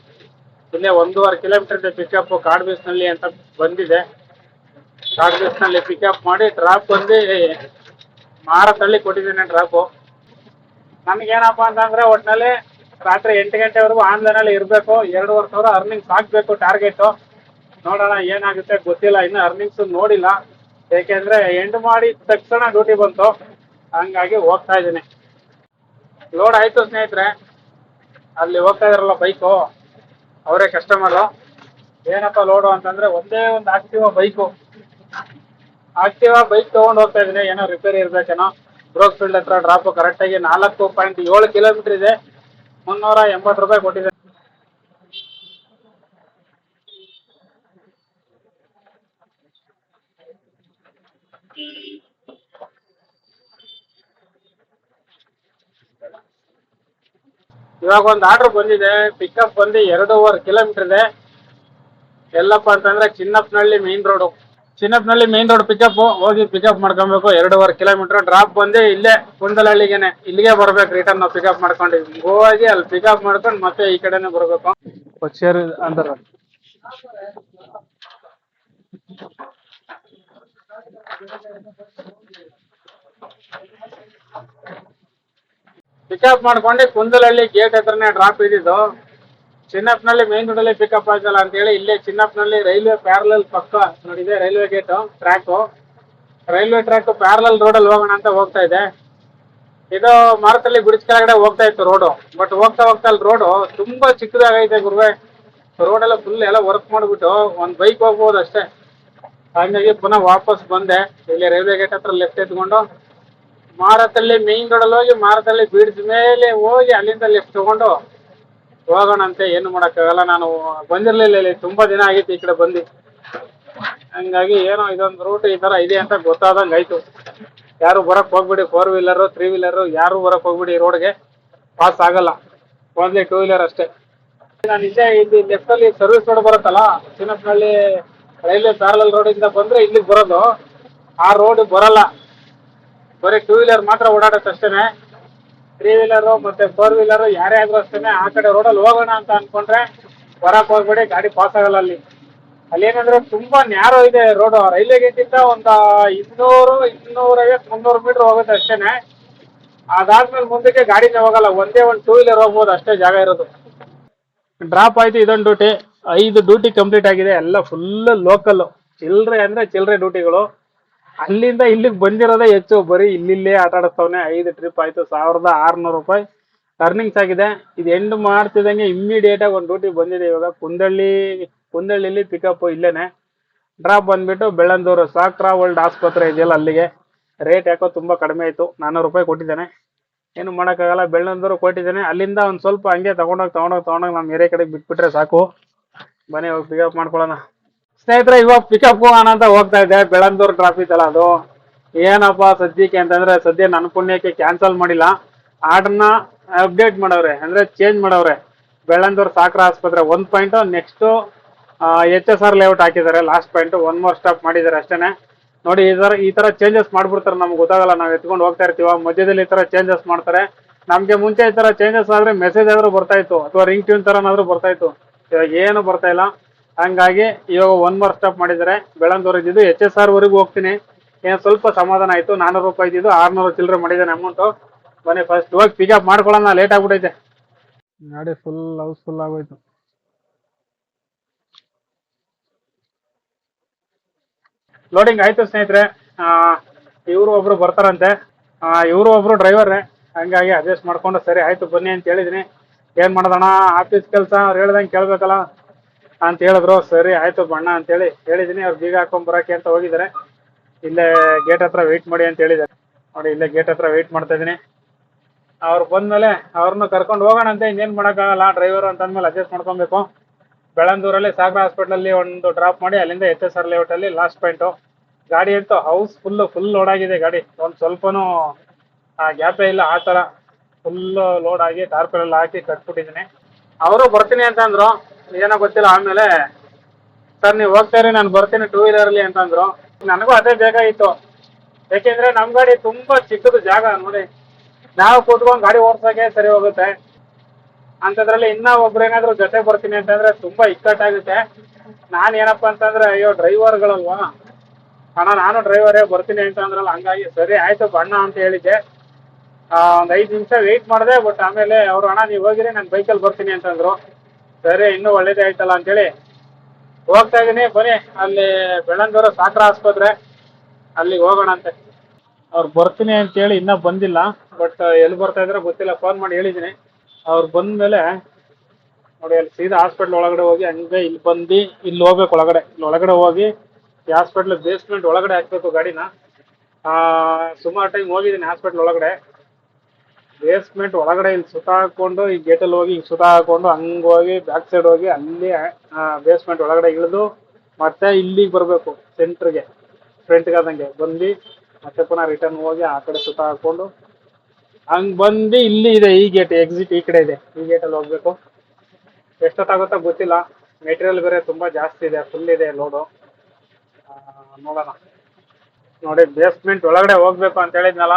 Speaker 1: ಇಲ್ಲೇ ಒಂದೂವರೆ ಕಿಲೋಮೀಟರ್ ಇದೆ ಪಿಕಪ್ ಕಾಡ್ ಬೀಸ್ನಲ್ಲಿ ಅಂತ ಬಂದಿದೆ. ಕಾಡ್ ಬೀಸ್ನಲ್ಲಿ ಪಿಕಪ್ ಮಾಡಿ ಡ್ರಾಪ್ ಬಂದು ಮಾರತಳ್ಳಿ ಕೊಟ್ಟಿದ್ದೇನೆ ಡ್ರಾಪು ನಮಗೇನಪ್ಪ ಅಂತಂದ್ರೆ ಒಟ್ನಲ್ಲಿ ರಾತ್ರಿ ಎಂಟು ಗಂಟೆವರೆಗೂ ಆನ್ಲೈನಲ್ಲಿ ಇರಬೇಕು. ಎರಡೂವರೆ ಸಾವಿರ ಅರ್ನಿಂಗ್ಸ್ ಆಗಬೇಕು ಟಾರ್ಗೆಟು ನೋಡೋಣ ಏನಾಗುತ್ತೆ ಗೊತ್ತಿಲ್ಲ, ಇನ್ನು ಅರ್ನಿಂಗ್ಸು ನೋಡಿಲ್ಲ. ಏಕೆಂದರೆ ಎಂಡ್ ಮಾಡಿ ತಕ್ಷಣ ಡ್ಯೂಟಿ ಬಂತು. ಹಂಗಾಗಿ ಹೋಗ್ತಾ ಇದ್ದೀನಿ. ಲೋಡ್ ಆಯಿತು ಸ್ನೇಹಿತರೆ. ಅಲ್ಲಿ ಹೋಗ್ತಾ ಇದ್ರಲ್ಲ ಬೈಕು ಅವರೇ ಕಸ್ಟಮರು ಏನಪ್ಪ ಲೋಡು ಅಂತಂದರೆ ಒಂದೇ ಒಂದು ಆಕ್ಟಿವಾ ಬೈಕು ಆಕ್ಟಿವಾ ಬೈಕ್ ತೊಗೊಂಡು ಹೋಗ್ತಾ ಇದ್ದೀನಿ. ಏನೋ ರಿಪೇರಿ ಇರಬೇಕೇನೋ. ಬ್ರೋಕ್ ಫೀಲ್ಡ್ ಹತ್ರ ಡ್ರಾಪು ಕರೆಕ್ಟಾಗಿ ನಾಲ್ಕು ಪಾಯಿಂಟ್ ಏಳು ಕಿಲೋಮೀಟ್ರ್ ಇದೆ. ಮುನ್ನೂರ ಎಂಬತ್ತು ರೂಪಾಯಿ ಕೊಟ್ಟಿದೆ. ಇವಾಗ ಒಂದು ಆರ್ಡರ್ ಬಂದಿದೆ ಪಿಕಪ್ ಬಂದು ಎರಡೂವರೆ ಕಿಲೋಮೀಟರ್ ಇದೆ. ಎಲ್ಲಪ್ಪ ಅಂತಂದ್ರೆ Chinnappanahalli main road Chinnappanahalli main road pickup ಹೋಗಿ ಪಿಕಪ್ ಮಾಡ್ಕೊಬೇಕು. ಎರಡೂವರೆ ಕಿಲೋಮೀಟರ್ ಡ್ರಾಪ್ ಬಂದೆ ಇಲ್ಲೇ ಕುಂದಲಹಳ್ಳಿಗೆನೆ. ಇಲ್ಲಿಗೆ ಬರ್ಬೇಕು ರಿಟರ್ನ್ ನಾವು ಪಿಕಪ್ ಮಾಡ್ಕೊಂಡು ಹೋಗಿ ಅಲ್ಲಿ ಪಿಕಪ್ ಮಾಡ್ಕೊಂಡು ಮತ್ತೆ ಈ ಕಡೆನೆ ಬರಬೇಕು. ಪಕ್ಷಿಯರು ಪಿಕಪ್ ಮಾಡ್ಕೊಂಡು ಕುಂದಲಹಳ್ಳಿ ಗೇಟ್ ಹತ್ರನೇ ಡ್ರಾಪ್ ಇದ್ದಿದ್ದು. ಚಿನ್ನಪ್ಪನಲ್ಲಿ ಮೇನ್ ರೋಡಲ್ಲಿ ಪಿಕಪ್ ಆಯ್ತಲ್ಲ ಅಂತೇಳಿ ಇಲ್ಲೇ ಚಿನ್ನಪ್ಪನಲ್ಲಿ ರೈಲ್ವೆ ಪ್ಯಾರಲಲ್ ಪಕ್ಕ ನೋಡಿದೆ railway gate track railway track parallel ರೋಡಲ್ಲಿ ಹೋಗೋಣ ಅಂತ ಹೋಗ್ತಾ ಇದೆ. ಇದು ಮಾರುತಳ್ಳಿ ಬ್ರಿಡ್ಜ್ ಕೆಳಗಡೆ ಹೋಗ್ತಾ ಇತ್ತು ರೋಡು ಬಟ್ ಹೋಗ್ತಾ ಹೋಗ್ತಾ ಅಲ್ಲಿ ರೋಡು ತುಂಬಾ ಚಿಕ್ಕದಾಗೈತೆ ಗುರುವೆ. ರೋಡೆಲ್ಲ ಫುಲ್ ಎಲ್ಲ ವರ್ಕ್ ಮಾಡಿಬಿಟ್ಟು ಒಂದು ಬೈಕ್ ಹೋಗ್ಬೋದು ಅಷ್ಟೇ. ಹಾಗಾಗಿ ಪುನಃ ವಾಪಸ್ ಬಂದೆ. ಇಲ್ಲಿ ರೈಲ್ವೆ ಗೇಟ್ ಹತ್ರ ಲೆಫ್ಟ್ ಎತ್ಕೊಂಡು ಮಾರತಲ್ಲಿ ಮೇನ್ ರೋಡಲ್ಲಿ ಹೋಗಿ ಮಾರತಲ್ಲಿ ಬ್ರಿಡ್ಜ್ ಮೇಲೆ ಹೋಗಿ ಅಲ್ಲಿಂದ ಲೆಫ್ಟ್ ತಗೊಂಡು ಹೋಗೋಣಂತೆ, ಏನು ಮಾಡೋಕ್ಕಾಗಲ್ಲ. ನಾನು ಬಂದಿರಲಿಲ್ಲ ಇಲ್ಲಿ, ತುಂಬ ದಿನ ಆಗಿತ್ತು ಈ ಕಡೆ ಬಂದು. ಹಂಗಾಗಿ ಏನೋ ಇದೊಂದು ರೂಟ್ ಈ ಥರ ಇದೆ ಅಂತ ಗೊತ್ತಾದಂಗೆ ಆಯಿತು. ಯಾರು ಬರೋಕ್ಕೆ ಹೋಗ್ಬಿಡಿ ಫೋರ್ ವೀಲರು ತ್ರೀ ವೀಲರು ಯಾರು ಬರೋಕ್ಕೆ ಹೋಗ್ಬಿಡಿ ಈ ರೋಡ್ಗೆ ಪಾಸ್ ಆಗಲ್ಲ. ಓನ್ಲಿ ಟೂ ವೀಲರ್ ಅಷ್ಟೇ. ನಾನು ಇಲ್ಲೇ ಇಲ್ಲಿ ಲೆಫ್ಟಲ್ಲಿ ಸರ್ವಿಸ್ ರೋಡ್ ಬರುತ್ತಲ್ಲ, ಚಿನ್ನಪ್ಪನಹಳ್ಳಿ ರೈಲ್ವೆ ಪ್ಯಾರಲಲ್ ರೋಡಿಂದ ಬಂದರೆ ಇಲ್ಲಿಗೆ ಬರೋದು. ಆ ರೋಡ್ ಬರಲ್ಲ. ಬರೀ ಟೂ ವೀಲರ್ ಮಾತ್ರ ಓಡಾಡುತ್ತೆ ಅಷ್ಟೇ ತ್ರೀ ವೀಲರು ಮತ್ತೆ ಫೋರ್ ವೀಲರು ಯಾರೇ ಆದ್ರೂ ಅಷ್ಟೇ ಆ ಕಡೆ ರೋಡಲ್ಲಿ ಹೋಗೋಣ ಅಂತ ಅನ್ಕೊಂಡ್ರೆ ಹೊರಕ್ಕೆ ಹೋಗ್ಬೇಡಿ, ಗಾಡಿ ಪಾಸ್ ಆಗಲ್ಲ ಅಲ್ಲಿ. ಅಲ್ಲೇನಂದ್ರೆ ತುಂಬಾ ನ್ಯಾರೋ ಇದೆ ರೋಡು ರೈಲ್ವೆ ಗೇಟಿಂದ ಒಂದು ಇನ್ನೂರು, ಇನ್ನೂರೈವತ್ತು, ಮುನ್ನೂರು ಮೀಟರ್ ಹೋಗುತ್ತೆ ಅಷ್ಟೇನೆ. ಅದಾದ್ಮೇಲೆ ಮುಂದಕ್ಕೆ ಗಾಡಿನೇ ಹೋಗಲ್ಲ, ಒಂದೇ ಒಂದು ಟೂ ವೀಲರ್ ಹೋಗ್ಬೋದು, ಅಷ್ಟೇ ಜಾಗ ಇರೋದು. ಡ್ರಾಪ್ ಆಯ್ತು ಇದೊಂದು ಡ್ಯೂಟಿ ಐದು ಡ್ಯೂಟಿ ಕಂಪ್ಲೀಟ್ ಆಗಿದೆ, ಎಲ್ಲ ಫುಲ್ ಲೋಕಲ್ ಚಿಲ್ಲರೆ ಅಂದ್ರೆ ಚಿಲ್ಲರೆ ಡ್ಯೂಟಿಗಳು ಅಲ್ಲಿಂದ ಇಲ್ಲಿಗೆ ಬಂದಿರೋದೇ ಹೆಚ್ಚು. ಬರೀ ಇಲ್ಲಿಲ್ಲೇ ಆಟ ಆಡಿಸ್ತವನೆ. ಐದು ಟ್ರಿಪ್ ಆಯ್ತು. ಸಾವಿರದ ಆರ್ನೂರು ರೂಪಾಯಿ ಅರ್ನಿಂಗ್ಸ್ ಆಗಿದೆ. ಇದು ಎಂಡ್ ಮಾಡ್ತಿದ್ದಂಗೆ ಇಮ್ಮಿಡಿಯೇಟಾಗಿ ಒಂದು ಡ್ಯೂಟಿ ಬಂದಿದೆ ಇವಾಗ. ಕುಂದಳ್ಳಿ, ಕುಂದಳ್ಳಿಲಿ ಪಿಕಪ್ ಇಲ್ಲೇನೆ. ಡ್ರಾಪ್ ಬಂದ್ಬಿಟ್ಟು ಬೆಳ್ಳಂದೂರು, ಸಾಕ್ರಾ ವರ್ಲ್ಡ್ ಆಸ್ಪತ್ರೆ ಇದೆಯಲ್ಲ ಅಲ್ಲಿಗೆ. ರೇಟ್ ಯಾಕೋ ತುಂಬ ಕಡಿಮೆ ಆಯಿತು. ನಾನ್ನೂರು ರೂಪಾಯಿ ಕೊಟ್ಟಿದ್ದಾನೆ. ಏನು ಮಾಡೋಕ್ಕಾಗಲ್ಲ. ಬೆಳ್ಳಂದೂರು ಕೊಟ್ಟಿದ್ದಾನೆ. ಅಲ್ಲಿಂದ ಒಂದು ಸ್ವಲ್ಪ ಹಂಗೆ ತೊಗೊಂಡೋಗಿ ತೊಗೊಂಡೋಗಿ ತೊಗೊಂಡೋಗಿ ನಮ್ಮ ಏರಿಯಾ ಕಡೆಗೆ ಬಿಟ್ಬಿಟ್ರೆ ಸಾಕು. ಬನ್ನಿ, ಹೋಗಿ ಪಿಕಪ್ ಮಾಡ್ಕೊಳ್ಳೋಣ. ಸ್ನೇಹಿತರೆ, ಇವಾಗ ಪಿಕಪ್ ಹೋಗೋಣ ಅಂತ ಹೋಗ್ತಾ ಇದ್ದೆ. ಬೆಳ್ಳಂದೂರು ಟ್ರಾಫಿಕ್ ಅಲ್ಲ ಅದು. ಏನಪ್ಪ ಸದ್ಯಕ್ಕೆ ಅಂತಂದ್ರೆ ಸದ್ಯ ನನ್ನ ಪುಣ್ಯಕ್ಕೆ ಕ್ಯಾನ್ಸಲ್ ಮಾಡಿಲ್ಲ. ಆರ್ಡರ್ನ ಅಪ್ಡೇಟ್ ಮಾಡವ್ರೆ, ಅಂದ್ರೆ ಚೇಂಜ್ ಮಾಡವ್ರೆ. ಬೆಳ್ಳಂದೂರು ಸಾಕ್ರ ಆಸ್ಪತ್ರೆ ಒಂದು point next H S R layout ಹಾಕಿದ್ದಾರೆ. Last point one more stop ಮಾಡಿದ್ದಾರೆ ಅಷ್ಟೇ ನೋಡಿ, ಈ ಥರ ಈ ಥರ ಚೇಂಜಸ್ ಮಾಡ್ಬಿಡ್ತಾರೆ ನಮ್ಗೆ ಗೊತ್ತಾಗಲ್ಲ. ನಾವು ಎತ್ಕೊಂಡು ಹೋಗ್ತಾ ಇರ್ತೀವ, ಮಧ್ಯದಲ್ಲಿ ಈ ಥರ ಚೇಂಜಸ್ ಮಾಡ್ತಾರೆ. ನಮಗೆ ಮುಂಚೆ ಈ ಥರ ಚೇಂಜಸ್ ಆದರೆ ಮೆಸೇಜ್ ಆದರೂ ಬರ್ತಾ ಇತ್ತು, ಅಥವಾ ರಿಂಗ್ ಟ್ಯೂನ್ ಥರನಾದರೂ ಬರ್ತಾ ಇತ್ತು. ಇವಾಗ ಏನು ಬರ್ತಾ ಇಲ್ಲ. ಹಂಗಾಗಿ ಇವಾಗ ಒನ್ ಮೋರ್ ಸ್ಟಾಪ್ ಮಾಡಿದ್ದಾರೆ. ಬೆಳಂದೂರು ಇದ್ದಿದ್ದು ಎಚ್ ಎಸ್ ಆರ್ ವರೆಗೂ ಹೋಗ್ತೀನಿ. ಏನು ಸ್ವಲ್ಪ ಸಮಾಧಾನ ಆಯಿತು. ನಾನ್ನೂರು ರೂಪಾಯಿ ಇದ್ದಿದ್ದು ಆರುನೂರು ಚಿಲ್ಲರೆ ಮಾಡಿದ್ದಾನೆ ಅಮೌಂಟು ಬನ್ನಿ ಫಸ್ಟ್ ಹೋಗಿ ಪಿಕಪ್ ಮಾಡ್ಕೊಳ್ಳೋಣ. ಲೇಟ್ ಆಗ್ಬಿಟ್ಟೈತೆ. ಗಾಡಿ ಫುಲ್ ಹೌಸ್ಫುಲ್ ಆಗೋಯ್ತು. ಲೋಡಿಂಗ್ ಆಯಿತು ಸ್ನೇಹಿತರೆ. ಇವರು ಒಬ್ರು ಬರ್ತಾರಂತೆ. ಇವರು ಒಬ್ರು ಡ್ರೈವರೇ ಹಂಗಾಗಿ ಅಡ್ಜಸ್ಟ್ ಮಾಡ್ಕೊಂಡು ಸರಿ ಆಯ್ತು ಬನ್ನಿ ಅಂತ ಹೇಳಿದೀನಿ ಏನು ಮಾಡೋದಣ್ಣ? ಆಫೀಸ್ ಕೆಲಸ ಅವ್ರು ಹೇಳ್ದಂಗೆ ಕೇಳಬೇಕಲ್ಲ. ಅಂತ ಹೇಳಿದ್ರು, ಸರಿ ಆಯ್ತು ಬಣ್ಣ ಅಂತೇಳಿ ಹೇಳಿದೀನಿ ಅವ್ರು ಬೀಗ ಹಾಕೊಂಡ್ ಬರಕ್ಕೆ ಅಂತ ಹೋಗಿದ್ದಾರೆ. ಇಲ್ಲೇ ಗೇಟ್ ಹತ್ರ ವೆಯ್ಟ್ ಮಾಡಿ ಅಂತ ಹೇಳಿದಾರೆ ನೋಡಿ, ಇಲ್ಲೇ ಗೇಟ್ ಹತ್ರ ವೆಯ್ಟ್ ಮಾಡ್ತಾ ಇದ್ದೀನಿ. ಅವ್ರು ಬಂದ್ಮೇಲೆ ಅವ್ರನ್ನ ಕರ್ಕೊಂಡು ಹೋಗೋಣ ಅಂತ ಇನ್ನೇನು ಮಾಡೋಕ್ಕಾಗಲ್ಲ ಡ್ರೈವರ್ ಅಂತ ಅಂದಮೇಲೆ ಅಡ್ಜಸ್ಟ್ ಮಾಡ್ಕೊಬೇಕು. ಬೆಳಂದೂರಲ್ಲಿ ಸಾಗರ ಹಾಸ್ಪಿಟ್ಲಲ್ಲಿ ಒಂದು ಡ್ರಾಪ್ ಮಾಡಿ ಅಲ್ಲಿಂದ ಎಚ್ ಎಸ್ ಆರ್ ಲೇಔಟಲ್ಲಿ ಲಾಸ್ಟ್ ಪಾಯಿಂಟು ಗಾಡಿ ಅಂತೂ ಹೌಸ್ ಫುಲ್ಲು ಫುಲ್ ಲೋಡ್ ಆಗಿದೆ ಗಾಡಿ. ಒಂದು ಸ್ವಲ್ಪನೂ ಗ್ಯಾಪೇ ಇಲ್ಲ, ಆ ಥರ ಫುಲ್ಲು ಲೋಡ್ ಆಗಿ ಟಾರ್ಪೆಲ್ಲ ಹಾಕಿ ಕಟ್ಬಿಟ್ಟಿದ್ದೀನಿ. ಅವರು ಬರ್ತೀನಿ ಅಂತ ಅಂದರು. ಏನೋ ಗೊತ್ತಿಲ್ಲ, ಆಮೇಲೆ, ಸರ್, ನೀವು ಹೋಗ್ತಾ ಇರಿ, ನಾನು ಬರ್ತೀನಿ ಟೂ ವೀಲರ್ಲಿ ಅಂತಂದ್ರು. ನನಗೂ ಅದೇ ಬೇಕಾಗಿತ್ತು ಯಾಕೆಂದ್ರೆ ನಮ್ ಗಾಡಿ ತುಂಬಾ ಚಿಕ್ಕದು ಜಾಗ, ನೋಡಿ. ನಾವು ಕೂತ್ಕೊಂಡು ಗಾಡಿ ಓಡಿಸೋಕೆ ಸರಿ ಹೋಗುತ್ತೆ. ಅಂಥದ್ರಲ್ಲಿ ಇನ್ನ ಒಬ್ರು ಏನಾದ್ರು ಜೊತೆ ಬರ್ತೀನಿ ಅಂತಂದ್ರೆ ತುಂಬಾ ಇಕ್ಕಟ್ಟಾಗುತ್ತೆ. ನಾನು ಏನಪ್ಪ ಅಂತಂದ್ರೆ, ಅಯ್ಯೋ, ಡ್ರೈವರ್ಗಳಲ್ವಾ? ಅಣ್ಣ, ನಾನು ಡ್ರೈವರೇ ಬರ್ತೀನಿ ಅಂತಂದ್ರಲ್ಲ, ಹಂಗಾಗಿ ಸರಿ ಆಯ್ತು, ಬಣ್ಣ ಅಂತ ಹೇಳಿದ್ದೆ. ಒಂದ್ ಐದ್ ನಿಮಿಷ ವೆಯ್ಟ್ ಮಾಡಿದೆ ಬಟ್ ಆಮೇಲೆ ಅವ್ರು, ಅಣ್ಣ, ನೀವು ಹೋಗಿರಿ, ನಾನು ಬೈಕಲ್ಲಿ ಬರ್ತೀನಿ ಅಂತಂದ್ರು. ಸರಿ, ಇನ್ನೂ ಒಳ್ಳೇದೇ ಆಯ್ತಲ್ಲ ಅಂತೇಳಿ. ಹೋಗ್ತಾ ಇದ್ದೀನಿ ಬನ್ನಿ. ಅಲ್ಲಿ ಬೆಳ್ಳಂದೂರು ಸಾಕ್ರ ಆಸ್ಪತ್ರೆ. ಅಲ್ಲಿಗೆ ಹೋಗೋಣ ಅಂತೆ. ಅವ್ರು ಬರ್ತೀನಿ ಅಂತೇಳಿ ಇನ್ನೂ ಬಂದಿಲ್ಲ. ಬಟ್, ಎಲ್ಲಿ ಬರ್ತಾ ಇದ್ರೆ ಗೊತ್ತಿಲ್ಲ. ಫೋನ್ ಮಾಡಿ ಹೇಳಿದ್ದೀನಿ. ಅವ್ರು ಬಂದ್ಮೇಲೆ, ನೋಡಿ, ಅಲ್ಲಿ ಸೀದಾ ಹಾಸ್ಪಿಟ್ಲ್ ಒಳಗಡೆ ಹೋಗಿ, ಹಂಗೆ ಇಲ್ಲಿ ಬಂದು, ಇಲ್ಲಿ ಹೋಗ್ಬೇಕು ಒಳಗಡೆ. ಇಲ್ಲಿ ಒಳಗಡೆ ಹೋಗಿ, ಈ ಹಾಸ್ಪಿಟ್ಲ್ ಬೇಸ್ಮೆಂಟ್ ಒಳಗಡೆ ಹಾಕ್ಬೇಕು ಗಾಡಿನ. ಸುಮಾರು ಟೈಮ್ ಹೋಗಿದ್ದೀನಿ ಹಾಸ್ಪಿಟ್ಲ್ ಒಳಗಡೆ. ಬೇಸ್ಮೆಂಟ್ ಒಳಗಡೆ ಇಲ್ಲಿ ಸುತ ಹಾಕೊಂಡು, ಈ ಗೇಟಲ್ಲಿ ಹೋಗಿ ಹಿಂಗೆ ಸುತ ಹಾಕೊಂಡು, ಹಂಗೆ ಹೋಗಿ ಬ್ಯಾಕ್ ಸೈಡ್ ಹೋಗಿ ಅಲ್ಲಿ ಬೇಸ್ಮೆಂಟ್ ಒಳಗಡೆ ಇಳಿದು ಮತ್ತೆ ಇಲ್ಲಿಗೆ ಬರಬೇಕು ಸೆಂಟ್ರಿಗೆ ಫ್ರಂಟ್ಗೆ ಆದಂಗೆ. ಬಂದು ಮತ್ತೆ ಪುನಃ ರಿಟರ್ನ್ ಹೋಗಿ ಆ ಕಡೆ ಸುತ್ತ ಹಾಕೊಂಡು, ಹಂಗೆ ಬಂದು ಇಲ್ಲಿ ಇದೆ ಈ ಗೇಟ್ ಎಕ್ಸಿಟ್ ಈ ಕಡೆ ಇದೆ. ಈ ಗೇಟಲ್ಲಿ ಹೋಗ್ಬೇಕು. ಎಷ್ಟೊತ್ತಾಗುತ್ತೋ ಗೊತ್ತಿಲ್ಲ. ಮೆಟೀರಿಯಲ್ ಬೇರೆ ತುಂಬ ಜಾಸ್ತಿ ಇದೆ ಫುಲ್ ಇದೆ ಲೋಡು ನೋಡೋಣ. ನೋಡಿ ಬೇಸ್ಮೆಂಟ್ ಒಳಗಡೆ ಹೋಗ್ಬೇಕು ಅಂತ ಹೇಳಿದ್ನಲ್ಲ.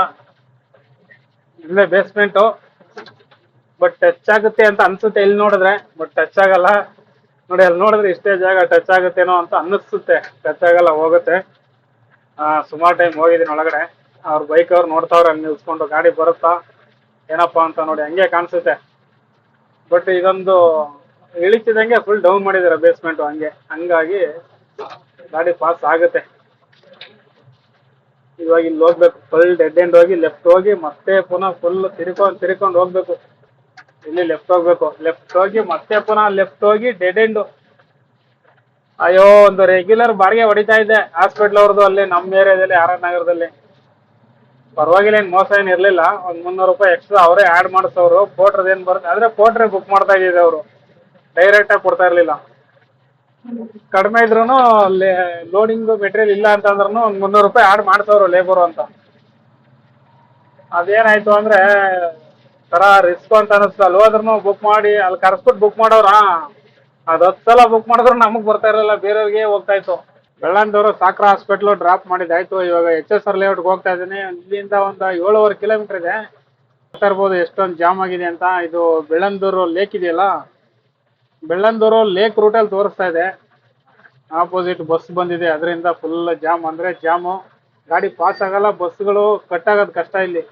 Speaker 1: ಇಲ್ಲೇ ಬೇಸ್ಮೆಂಟು ಬಟ್ ಟಚ್ ಆಗುತ್ತೆ ಅಂತ ಅನ್ಸುತ್ತೆ ಇಲ್ಲಿ ನೋಡಿದ್ರೆ. ಬಟ್ ಟಚ್ ಆಗಲ್ಲ. ನೋಡಿ, ಅಲ್ಲಿ ನೋಡಿದ್ರೆ ಇಷ್ಟೇ ಜಾಗ ಟಚ್ ಆಗುತ್ತೇನೋ ಅಂತ ಅನ್ನಿಸುತ್ತೆ. ಟಚ್ ಆಗಲ್ಲ, ಹೋಗುತ್ತೆ. ಸುಮಾರು ಟೈಮ್ ಹೋಗಿದ್ದೀನಿ ಒಳಗಡೆ. ಅವ್ರ ಬೈಕ್ ಅವ್ರು ನೋಡ್ತಾವ್ರೆ, ಅಲ್ಲಿ ನಿಲ್ಸ್ಕೊಂಡು ಗಾಡಿ ಬರುತ್ತಾ? ಏನಪ್ಪ ಅಂತ ನೋಡಿ, ಹಂಗೆ ಕಾಣಿಸುತ್ತೆ. ಬಟ್ ಇದೊಂದು ಇಳಿತಿದಂಗೆ ಫುಲ್ ಡೌನ್ ಮಾಡಿದ್ದಾರೆ ಬೇಸ್ಮೆಂಟು ಹಂಗೆ. ಹಂಗಾಗಿ ಗಾಡಿ ಪಾಸ್ ಆಗುತ್ತೆ. ಇವಾಗ ಇಲ್ಲಿ ಹೋಗ್ಬೇಕು. ಫುಲ್ ಡೆಡ್ ಎಂಡ್ ಹೋಗಿ ಲೆಫ್ಟ್ ಹೋಗಿ ಮತ್ತೆ ಪುನಃ ಫುಲ್ ತಿರ್ಕೊಂಡು ತಿರ್ಕೊಂಡು ಹೋಗ್ಬೇಕು. ಇಲ್ಲಿ ಲೆಫ್ಟ್ ಹೋಗ್ಬೇಕು. ಲೆಫ್ಟ್ ಹೋಗಿ ಮತ್ತೆ ಪುನಃ ಲೆಫ್ಟ್ ಹೋಗಿ ಡೆಡ್ ಎಂಡ್ ಅಯ್ಯೋ, ಒಂದು ರೆಗ್ಯುಲರ್ ಬಾಡಿಗೆ ಹೊಡಿತಾ ಇದ್ದೆ ಹಾಸ್ಪಿಟ್ಲ್ ಅವ್ರದ್ದು ಅಲ್ಲಿ ನಮ್ಮ ಏರಿಯಾದಲ್ಲಿ ಆರ್ ಆರ್ ನಗರದಲ್ಲಿ. ಪರವಾಗಿಲ್ಲ, ಏನು ಮೋಸ ಏನು ಇರಲಿಲ್ಲ. ಒಂದು ಮುನ್ನೂರು ರೂಪಾಯಿ ಎಕ್ಸ್ಟ್ರಾ ಅವರೇ ಆ್ಯಡ್ ಮಾಡಿಸೋರು. ಪೋಟ್ರದ್ದು ಏನು ಬರುತ್ತೆ? ಆದರೆ ಪೋಟ್ರೆ ಬುಕ್ ಮಾಡ್ತಾ ಇದ್ದಿದ್ದು ಅವರು. ಡೈರೆಕ್ಟಾಗಿ ಕೊಡ್ತಾ ಇರಲಿಲ್ಲ. ಕಡಿಮೆ ಇದ್ರೂ ಲೋಡಿಂಗ್ ಮೆಟೀರಿಯಲ್ ಇಲ್ಲ ಅಂತಂದ್ರೂ ಒಂದು ಮುನ್ನೂರು ರೂಪಾಯಿ ಆಡ್ ಮಾಡ್ತಾವ್ರು ಲೇಬರು ಅಂತ. ಅದೇನಾಯ್ತು ಅಂದ್ರೆ ತರ ರಿಸ್ಕ್ ಅಂತ ಅನಿಸ್ತು ಅಲ್ಲಿ ಹೋದ್ರೂ ಬುಕ್ ಮಾಡಿ, ಅಲ್ಲಿ ಕರ್ಸ್ಬಿಟ್ಟು ಬುಕ್ ಮಾಡೋರ ಅದು ಹತ್ತು ಸಲ ಬುಕ್ ಮಾಡಿದ್ರು ನಮಗೆ ಬರ್ತಾ ಇರಲಿಲ್ಲ, ಬೇರೆಯವ್ರಿಗೆ ಹೋಗ್ತಾ ಇತ್ತು. ಬೆಳ್ಳಂದೂರು ಸಾಕ್ರ ಹಾಸ್ಪಿಟ್ಲು ಡ್ರಾಪ್ ಮಾಡಿದ್ದಾಯ್ತು ಇವಾಗ ಎಚ್ ಎಸ್ ಆರ್ ಲೇಔಟ್ಗೆ ಹೋಗ್ತಾ ಇದ್ದೀನಿ. ಇಲ್ಲಿಂದ ಒಂದು ಏಳುವರೆ ಕಿಲೋಮೀಟರ್ ಇದೆ. ಗೊತ್ತಾ ಇರ್ಬೋದು ಎಷ್ಟೊಂದು ಜಾಮ್ ಆಗಿದೆ ಅಂತ. ಇದು ಬೆಳ್ಳಂದೂರು ಲೇಕ್ ಇದೆಯಲ್ಲ? ಬೆಳ್ಳಂದೂರು ಲೇಕ್ ರೂಟಲ್ಲಿ ತೋರಿಸ್ತಾ ಇದೆ. ಆಪೋಸಿಟ್ ಬಸ್ ಬಂದಿದೆ. ಅದರಿಂದ ಫುಲ್ ಜಾಮ್ ಅಂದರೆ ಜಾಮು ಗಾಡಿ ಪಾಸ್ ಆಗಲ್ಲ ಬಸ್ಗಳು ಕಟ್ ಆಗೋದು ಕಷ್ಟ ಇಲ್ಲಿ.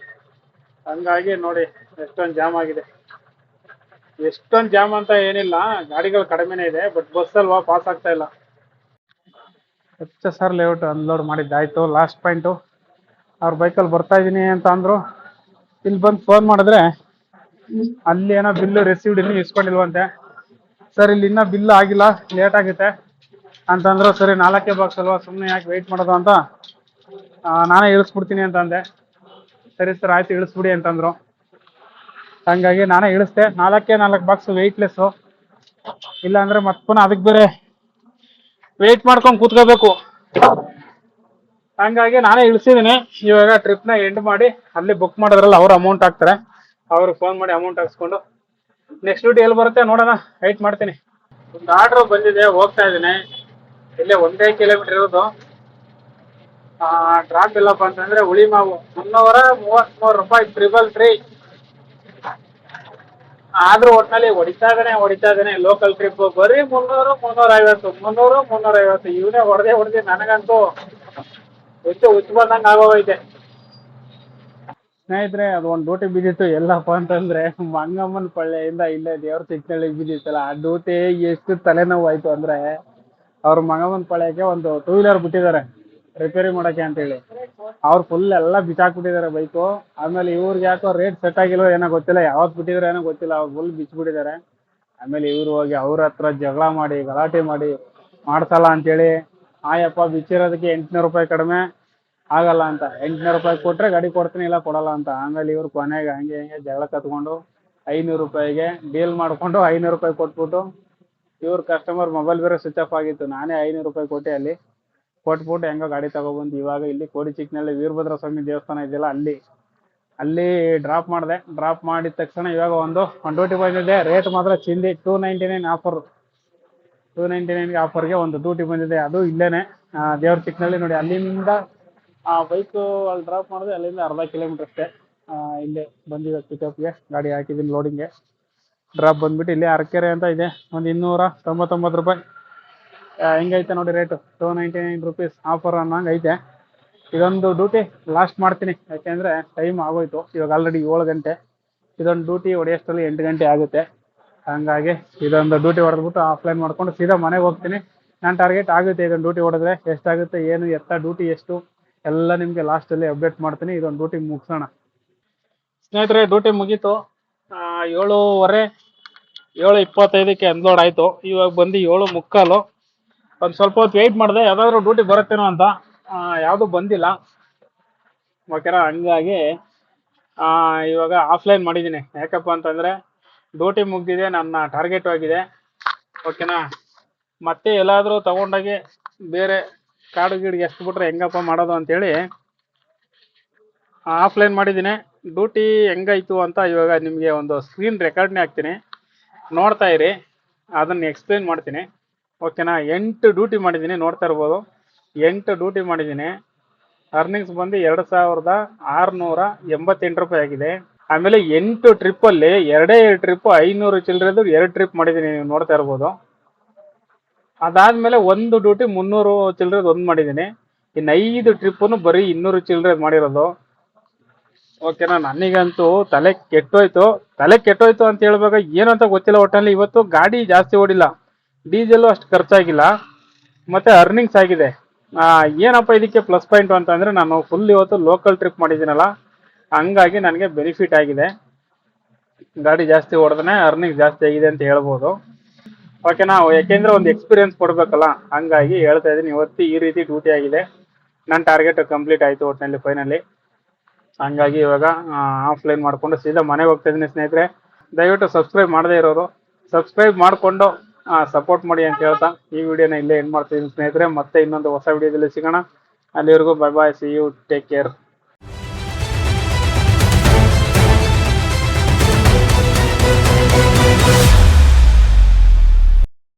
Speaker 1: ಹಂಗಾಗಿ ನೋಡಿ, ಎಷ್ಟೊಂದು ಜಾಮ್ ಆಗಿದೆ. ಎಷ್ಟೊಂದು ಜಾಮ್ ಅಂತ ಏನಿಲ್ಲ. ಗಾಡಿಗಳು ಕಡಿಮೆನೇ ಇದೆ ಬಟ್ ಬಸ್ ಅಲ್ವಾ ಪಾಸ್ ಆಗ್ತಾ ಇಲ್ಲ. ಎಚ್ ಎಸ್ ಲೇಔಟ್ ಅನ್ಲೋಡ್ ಮಾಡಿದ್ದಾಯ್ತು. ಲಾಸ್ಟ್ ಪಾಯಿಂಟು ಅವ್ರ ಬೈಕಲ್ಲಿ ಬರ್ತಾ ಇದ್ದೀನಿ ಅಂತ ಅಂದರು. ಇಲ್ಲಿ ಬಂದು ಫೋನ್ ಮಾಡಿದ್ರೆ, ಅಲ್ಲಿ ಏನೋ ಬಿಲ್ಲು ರಿಸೀವ್ಡ್ ಇನ್ನೂ ಇಸ್ಕೊಂಡಿಲ್ವಂತೆ. ಸರ್ ಇಲ್ಲಿ ಇನ್ನೂ ಬಿಲ್ ಆಗಿಲ್ಲ ಲೇಟ್ ಆಗುತ್ತೆ ಅಂತಂದ್ರೆ, ಸರಿ, ನಾಲ್ಕೇ ಬಾಕ್ಸ್ ಅಲ್ವಾ ಸುಮ್ಮನೆ ಯಾಕೆ ವೆಯ್ಟ್ ಮಾಡೋದು ಅಂತ ನಾನೇ ಇಳಿಸ್ಬಿಡ್ತೀನಿ ಅಂತಂದೆ ಸರಿ ಸರ್ ಆಯ್ತು, ಇಳಿಸ್ಬಿಡಿ ಅಂತಂದ್ರು. ಹಂಗಾಗಿ ನಾನೇ ಇಳಿಸ್ದೆ. ನಾಲ್ಕೇ ನಾಲ್ಕು ಬಾಕ್ಸ್ ವೆಯ್ಟ್ಲೆಸ್ಸು ಇಲ್ಲ ಅಂದ್ರೆ ಮತ್ತೆ ಪುನಃ ಅದಕ್ಕೆ ಬೇರೆ ವೆಯ್ಟ್ ಮಾಡ್ಕೊಂಡು ಕೂತ್ಕೋಬೇಕು. ಹಂಗಾಗಿ ನಾನೇ ಇಳಿಸಿದ್ದೀನಿ ಇವಾಗ ಟ್ರಿಪ್ನ ಎಂಡ್ ಮಾಡಿ, ಅಲ್ಲಿ ಬುಕ್ ಮಾಡೋದ್ರಲ್ಲಿ, ಅವ್ರು ಅಮೌಂಟ್ ಹಾಕ್ತಾರೆ. ಅವ್ರಿಗೆ ಫೋನ್ ಮಾಡಿ ಅಮೌಂಟ್ ಹಾಕ್ಸ್ಕೊಂಡು ನೆಕ್ಸ್ಟ್ ಡ್ಯೂಟಿ ಎಲ್ಲಿ ಬರುತ್ತೆ ನೋಡೋಣ ವೈಟ್ ಮಾಡ್ತೀನಿ. ಒಂದು ಆರ್ಡರ್ ಬಂದಿದೆ, ಹೋಗ್ತಾ ಇದ್ದೀನಿ. ಇಲ್ಲೇ ಒಂದೇ ಕಿಲೋಮೀಟರ್ ಇರೋದು. ಡ್ರಾಪ್ ಇಲ್ಲಪ್ಪ ಅಂತಂದ್ರೆ ಹುಳಿ ಮಾವು. ಮುನ್ನೂರ ಮೂವತ್ತ್ಮೂರು ರೂಪಾಯಿ ಟ್ರಿಬಲ್ ತ್ರೀ ಆದ್ರೂ ಒಟ್ನಲ್ಲಿ ಹೊಡಿತಾ ಇದ್ದಾನೆ, ಹೊಡಿತಾ ಲೋಕಲ್ ಟ್ರಿಪ್ ಬರೀ ಮುನ್ನೂರು, ಮುನ್ನೂರ ಐವತ್ತು, ಮುನ್ನೂರು, ಮುನ್ನೂರ ಐವತ್ತು. ಇವನೇ ಹೊಡೆದೇ ಹೊಡೆದಿ ನನಗಂತೂ ಹುಚ್ಚು ಹುಚ್ಚು ಬಂದಂಗೆ ಆಗೋಗೈತೆ. ಸ್ನೇಹಿತರೆ, ಅದು ಒಂದು ಡ್ಯೂಟಿ ಬಿದ್ದಿತ್ತು. ಎಲ್ಲಪ್ಪ ಅಂತಂದ್ರೆ ಮಂಗಮ್ಮನ ಪಳ್ಳೆಯಿಂದ ಇಲ್ಲೇ ದೇವ್ರ ಚಿಕ್ಕನಳ್ಳಿಗೆ ಬಿದ್ದಿತ್ತಲ್ಲ, ಆ ಡ್ಯೂಟಿ ಎಷ್ಟು ತಲೆನೋವು ಆಯ್ತು ಅಂದ್ರೆ ಅವ್ರ ಮಂಗಮ್ಮನ ಪಳ್ಳೆಗೆ ಒಂದು ಟೂ ವೀಲರ್ ಬಿಟ್ಟಿದ್ದಾರೆ ರಿಪೇರಿ ಮಾಡಕ್ಕೆ ಅಂತೇಳಿ. ಅವ್ರು ಫುಲ್ ಎಲ್ಲ ಬಿಸಾಕ್ಬಿಟ್ಟಿದ್ದಾರೆ ಬೈಕು. ಆಮೇಲೆ ಇವ್ರಿಗೆ ಯಾಕೋ ರೇಟ್ ಸೆಟ್ ಆಗಿಲ್ಲ ಏನೋ ಗೊತ್ತಿಲ್ಲ ಯಾವತ್ತು ಬಿಟ್ಟಿದ್ರೆ ಏನೋ ಗೊತ್ತಿಲ್ಲ, ಅವ್ರು ಫುಲ್ ಬಿಚ್ಚಿಬಿಟ್ಟಿದ್ದಾರೆ ಆಮೇಲೆ ಇವ್ರು ಹೋಗಿ ಅವ್ರ ಹತ್ರ ಜಗಳ ಮಾಡಿ, ಗಲಾಟೆ ಮಾಡಿ, ಮಾಡ್ಸಲ್ಲ ಅಂತೇಳಿ ಆಯಪ್ಪ ಬಿಚ್ಚಿರೋದಕ್ಕೆ ಎಂಟುನೂರು ರೂಪಾಯಿ ಕಡಿಮೆ ಆಗಲ್ಲ ಅಂತ. ಎಂಟುನೂರು ರೂಪಾಯಿ ಕೊಟ್ಟರೆ ಗಾಡಿ ಕೊಡ್ತೀನಿ, ಇಲ್ಲ ಕೊಡಲ್ಲ ಅಂತ. ಆಮೇಲೆ ಇವ್ರು ಕೊನೆಗೆ ಹಂಗೆ ಹಿಂಗೆ ಜಗಳ ಕತ್ಕೊಂಡು ಐನೂರು ರೂಪಾಯಿಗೆ ಡೀಲ್ ಮಾಡಿಕೊಂಡು ಐನೂರು ರೂಪಾಯಿ ಕೊಟ್ಬಿಟ್ಟು ಇವ್ರ ಕಸ್ಟಮರ್ ಮೊಬೈಲ್ ಬೇರೆ ಸ್ವಿಚ್ ಆಫ್ ಆಗಿತ್ತು. ನಾನೇ ಐನೂರು ರೂಪಾಯಿ ಕೊಟ್ಟೆ ಅಲ್ಲಿ. ಕೊಟ್ಬಿಟ್ಟು ಹೆಂಗೋ ಗಾಡಿ ತಗೊಬಂದು. ಇವಾಗ ಇಲ್ಲಿ ಕೋಡಿ ಚಿಕ್ಕನಲ್ಲಿ ವೀರಭದ್ರ ಸ್ವಾಮಿ ದೇವಸ್ಥಾನ ಇದೆಯಲ್ಲ ಅಲ್ಲಿ. ಅಲ್ಲಿ ಡ್ರಾಪ್ ಮಾಡಿದೆ. ಡ್ರಾಪ್ ಮಾಡಿದ ತಕ್ಷಣ ಇವಾಗ ಒಂದು ಒನ್ ಡ್ಯೂಟಿ ಬಂದಿದೆ ರೇಟ್ ಮಾತ್ರ ಚಿಂದಿ. Two ninety nine offer two ninety ನೈನ್ಗೆ ಆಫರ್ಗೆ ಒಂದು ಡ್ಯೂಟಿ ಬಂದಿದೆ. ಅದು ಇಲ್ಲೇನೆ. ದೇವ್ರ ಚಿಕ್ನಲ್ಲಿ ನೋಡಿ. ಅಲ್ಲಿಂದ ಆ ಬೈಕು ಅಲ್ಲಿ ಡ್ರಾಪ್ ಮಾಡಿದ್ರೆ ಅಲ್ಲಿಂದ ಅರ್ಧ ಕಿಲೋಮೀಟರ್ ಅಷ್ಟೇ. ಇಲ್ಲಿ ಬಂದಿದೆ ಪಿಕಪ್ಗೆ ಗಾಡಿ ಹಾಕಿದ್ದೀನಿ ಲೋಡಿಂಗ್ಗೆ ಡ್ರಾಪ್ ಬಂದ್ಬಿಟ್ಟು ಇಲ್ಲಿ ಅರಕೆರೆ ಅಂತ ಇದೆ. ಒಂದು ಇನ್ನೂರ ತೊಂಬತ್ತೊಂಬತ್ತು ರೂಪಾಯಿ. ಹೆಂಗೈತೆ ನೋಡಿ rate two ninety nine rupees offer ಅನ್ನೋಂಗೆ ಐತೆ ಇದೊಂದು ಡ್ಯೂಟಿ ಲಾಸ್ಟ್ ಮಾಡ್ತೀನಿ. ಯಾಕೆಂದರೆ ಟೈಮ್ ಆಗೋಯ್ತು. ಇವಾಗ ಆಲ್ರೆಡಿ ಏಳು ಗಂಟೆ. ಇದೊಂದು ಡ್ಯೂಟಿ ಹೊಡೆಯೋಷ್ಟರಲ್ಲಿ ಎಂಟು ಗಂಟೆ ಆಗುತ್ತೆ. ಹಂಗಾಗಿ ಇದೊಂದು ಡ್ಯೂಟಿ ಹೊಡೆದ್ಬಿಟ್ಟು ಆಫ್ಲೈನ್ ಮಾಡ್ಕೊಂಡು ಸೀದಾ ಮನೆಗೆ ಹೋಗ್ತೀನಿ. ನನ್ನ ಟಾರ್ಗೆಟ್ ಆಗುತ್ತೆ ಇದೊಂದು ಡ್ಯೂಟಿ ಹೊಡೆದ್ರೆ. ಎಷ್ಟಾಗುತ್ತೆ, ಏನು, ಎತ್ತ ಡ್ಯೂಟಿ ಎಷ್ಟು? ಎಲ್ಲ ನಿಮಗೆ ಲಾಸ್ಟಲ್ಲಿ ಅಪ್ಡೇಟ್ ಮಾಡ್ತೀನಿ. ಇದೊಂದು ಡ್ಯೂಟಿ ಮುಗಿಸೋಣ. ಸ್ನೇಹಿತರೆ ಡ್ಯೂಟಿ ಮುಗೀತು. ಏಳೂವರೆ ಏಳು ಇಪ್ಪತ್ತೈದಕ್ಕೆ ಅನ್ಲೋಡ್ ಆಯಿತು. ಇವಾಗ ಬಂದು ಏಳು ಮುಕ್ಕಾಲು. ಒಂದು ಸ್ವಲ್ಪ ಹೊತ್ತು ವೆಯ್ಟ್ ಮಾಡಿದೆ. ಯಾವ್ದಾದ್ರು ಡ್ಯೂಟಿ ಬರುತ್ತೇನೋ ಅಂತ. ಯಾವುದು ಬಂದಿಲ್ಲ. ಓಕೆನಾ ಹಂಗಾಗಿ ಇವಾಗ ಆಫ್ಲೈನ್ ಮಾಡಿದ್ದೀನಿ. ಯಾಕಪ್ಪ ಅಂತಂದರೆ ಡ್ಯೂಟಿ ಮುಗಿದಿದೆ, ನನ್ನ ಟಾರ್ಗೆಟ್ ಆಗಿದೆ. ಓಕೆನಾ? ಮತ್ತೆ ಎಲ್ಲಾದರೂ ತಗೊಂಡಾಗೆ ಬೇರೆ ಕಾಡು ಗೀಡು ಎಷ್ಟು ಬಿಟ್ರೆ ಹೆಂಗಪ್ಪ ಮಾಡೋದು ಅಂತೇಳಿ ಆಫ್ಲೈನ್ ಮಾಡಿದ್ದೀನಿ. ಡ್ಯೂಟಿ ಹೆಂಗಾಯ್ತು ಅಂತ ಇವಾಗ ನಿಮಗೆ ಒಂದು ಸ್ಕ್ರೀನ್ ರೆಕಾರ್ಡ್ನೇ ಹಾಕ್ತೀನಿ. ನೋಡ್ತಾ ಇರಿ. ಅದನ್ನು ಎಕ್ಸ್ಪ್ಲೇನ್ ಮಾಡ್ತೀನಿ. ಓಕೆನಾ ಎಂಟು ಡ್ಯೂಟಿ ಮಾಡಿದ್ದೀನಿ, ನೋಡ್ತಾ ಇರ್ಬೋದು. ಎಂಟು ಡ್ಯೂಟಿ ಮಾಡಿದ್ದೀನಿ. ಅರ್ನಿಂಗ್ಸ್ ಬಂದು ಎರಡು ಸಾವಿರದ ಆರುನೂರ ಎಂಬತ್ತೆಂಟು ರೂಪಾಯಿ ಆಗಿದೆ. ಆಮೇಲೆ ಎಂಟು ಟ್ರಿಪ್ಪಲ್ಲಿ ಎರಡೇ ಎರಡು ಟ್ರಿಪ್ಪು ಐನೂರು ಚಿಲ್ಲರೆದು ಎರಡು ಟ್ರಿಪ್ ಮಾಡಿದ್ದೀನಿ, ನೀವು ನೋಡ್ತಾ ಇರ್ಬೋದು. ಅದಾದ್ಮೇಲೆ ಒಂದು ಡ್ಯೂಟಿ ಮುನ್ನೂರು ಚಿಲ್ಲರೆದು ಒಂದು ಮಾಡಿದ್ದೀನಿ. ಇನ್ನು ಐದು ಟ್ರಿಪ್ಪನ್ನು ಬರೀ ಇನ್ನೂರು ಚಿಲ್ಲರೆ ಮಾಡಿರೋದು. ಓಕೆನಾ ನನಗಂತೂ ತಲೆ ಕೆಟ್ಟೋಯ್ತು. ತಲೆ ಕೆಟ್ಟೋಯ್ತು ಅಂತ ಹೇಳ್ಬೇಕು ಏನು ಅಂತ ಗೊತ್ತಿಲ್ಲ ಒಟ್ಟಿನಲ್ಲಿ ಇವತ್ತು ಗಾಡಿ ಜಾಸ್ತಿ ಓಡಿಲ್ಲ. ಡೀಸೆಲ್ಲು ಅಷ್ಟು ಖರ್ಚಾಗಿಲ್ಲ. ಮತ್ತೆ ಅರ್ನಿಂಗ್ಸ್ ಆಗಿದೆ. ಏನಪ್ಪ ಇದಕ್ಕೆ ಪ್ಲಸ್ ಪಾಯಿಂಟ್ ಅಂತಂದರೆ ನಾನು ಫುಲ್ ಇವತ್ತು ಲೋಕಲ್ ಟ್ರಿಪ್ ಮಾಡಿದ್ದೀನಲ್ಲ. ಹಂಗಾಗಿ ನನಗೆ ಬೆನಿಫಿಟ್ ಆಗಿದೆ. ಗಾಡಿ ಜಾಸ್ತಿ ಹೊಡೆದ್ರೆ ಅರ್ನಿಂಗ್ ಜಾಸ್ತಿ ಆಗಿದೆ ಅಂತ ಹೇಳ್ಬೋದು. ಓಕೆನಾ ಯಾಕೆಂದ್ರೆ ಒಂದು ಎಕ್ಸ್ಪೀರಿಯನ್ಸ್ ಕೊಡ್ಬೇಕಲ್ಲ, ಹಂಗಾಗಿ ಹೇಳ್ತಾ ಇದ್ದೀನಿ, ಇವತ್ತು ಈ ರೀತಿ ಡ್ಯೂಟಿ ಆಗಿದೆ. ನನ್ನ ಟಾರ್ಗೆಟ್ ಕಂಪ್ಲೀಟ್ ಆಯಿತು ಒಟ್ಟಿನಲ್ಲಿ ಫೈನಲಿ ಹಂಗಾಗಿ ಇವಾಗ ಆಫ್ಲೈನ್ ಮಾಡಿಕೊಂಡು ಸೀದಾ ಮನೆಗೆ ಹೋಗ್ತಾ ಇದ್ದೀನಿ ಸ್ನೇಹಿತರೆ. ದಯವಿಟ್ಟು ಸಬ್ಸ್ಕ್ರೈಬ್ ಮಾಡದೇ ಇರೋರು ಸಬ್ಸ್ಕ್ರೈಬ್ ಮಾಡಿಕೊಂಡು ಸಪೋರ್ಟ್ ಮಾಡಿ ಅಂತ ಹೇಳ್ತಾ ಈ ವಿಡಿಯೋನ ಇಲ್ಲೇ ಏನು ಮಾಡ್ತಿದ್ದೀನಿ ಸ್ನೇಹಿತರೆ. ಮತ್ತೆ ಇನ್ನೊಂದು ಹೊಸ ವಿಡಿಯೋದಲ್ಲಿ ಸಿಗೋಣ. ಅಲ್ಲಿವರೆಗೂ bye bye see you take care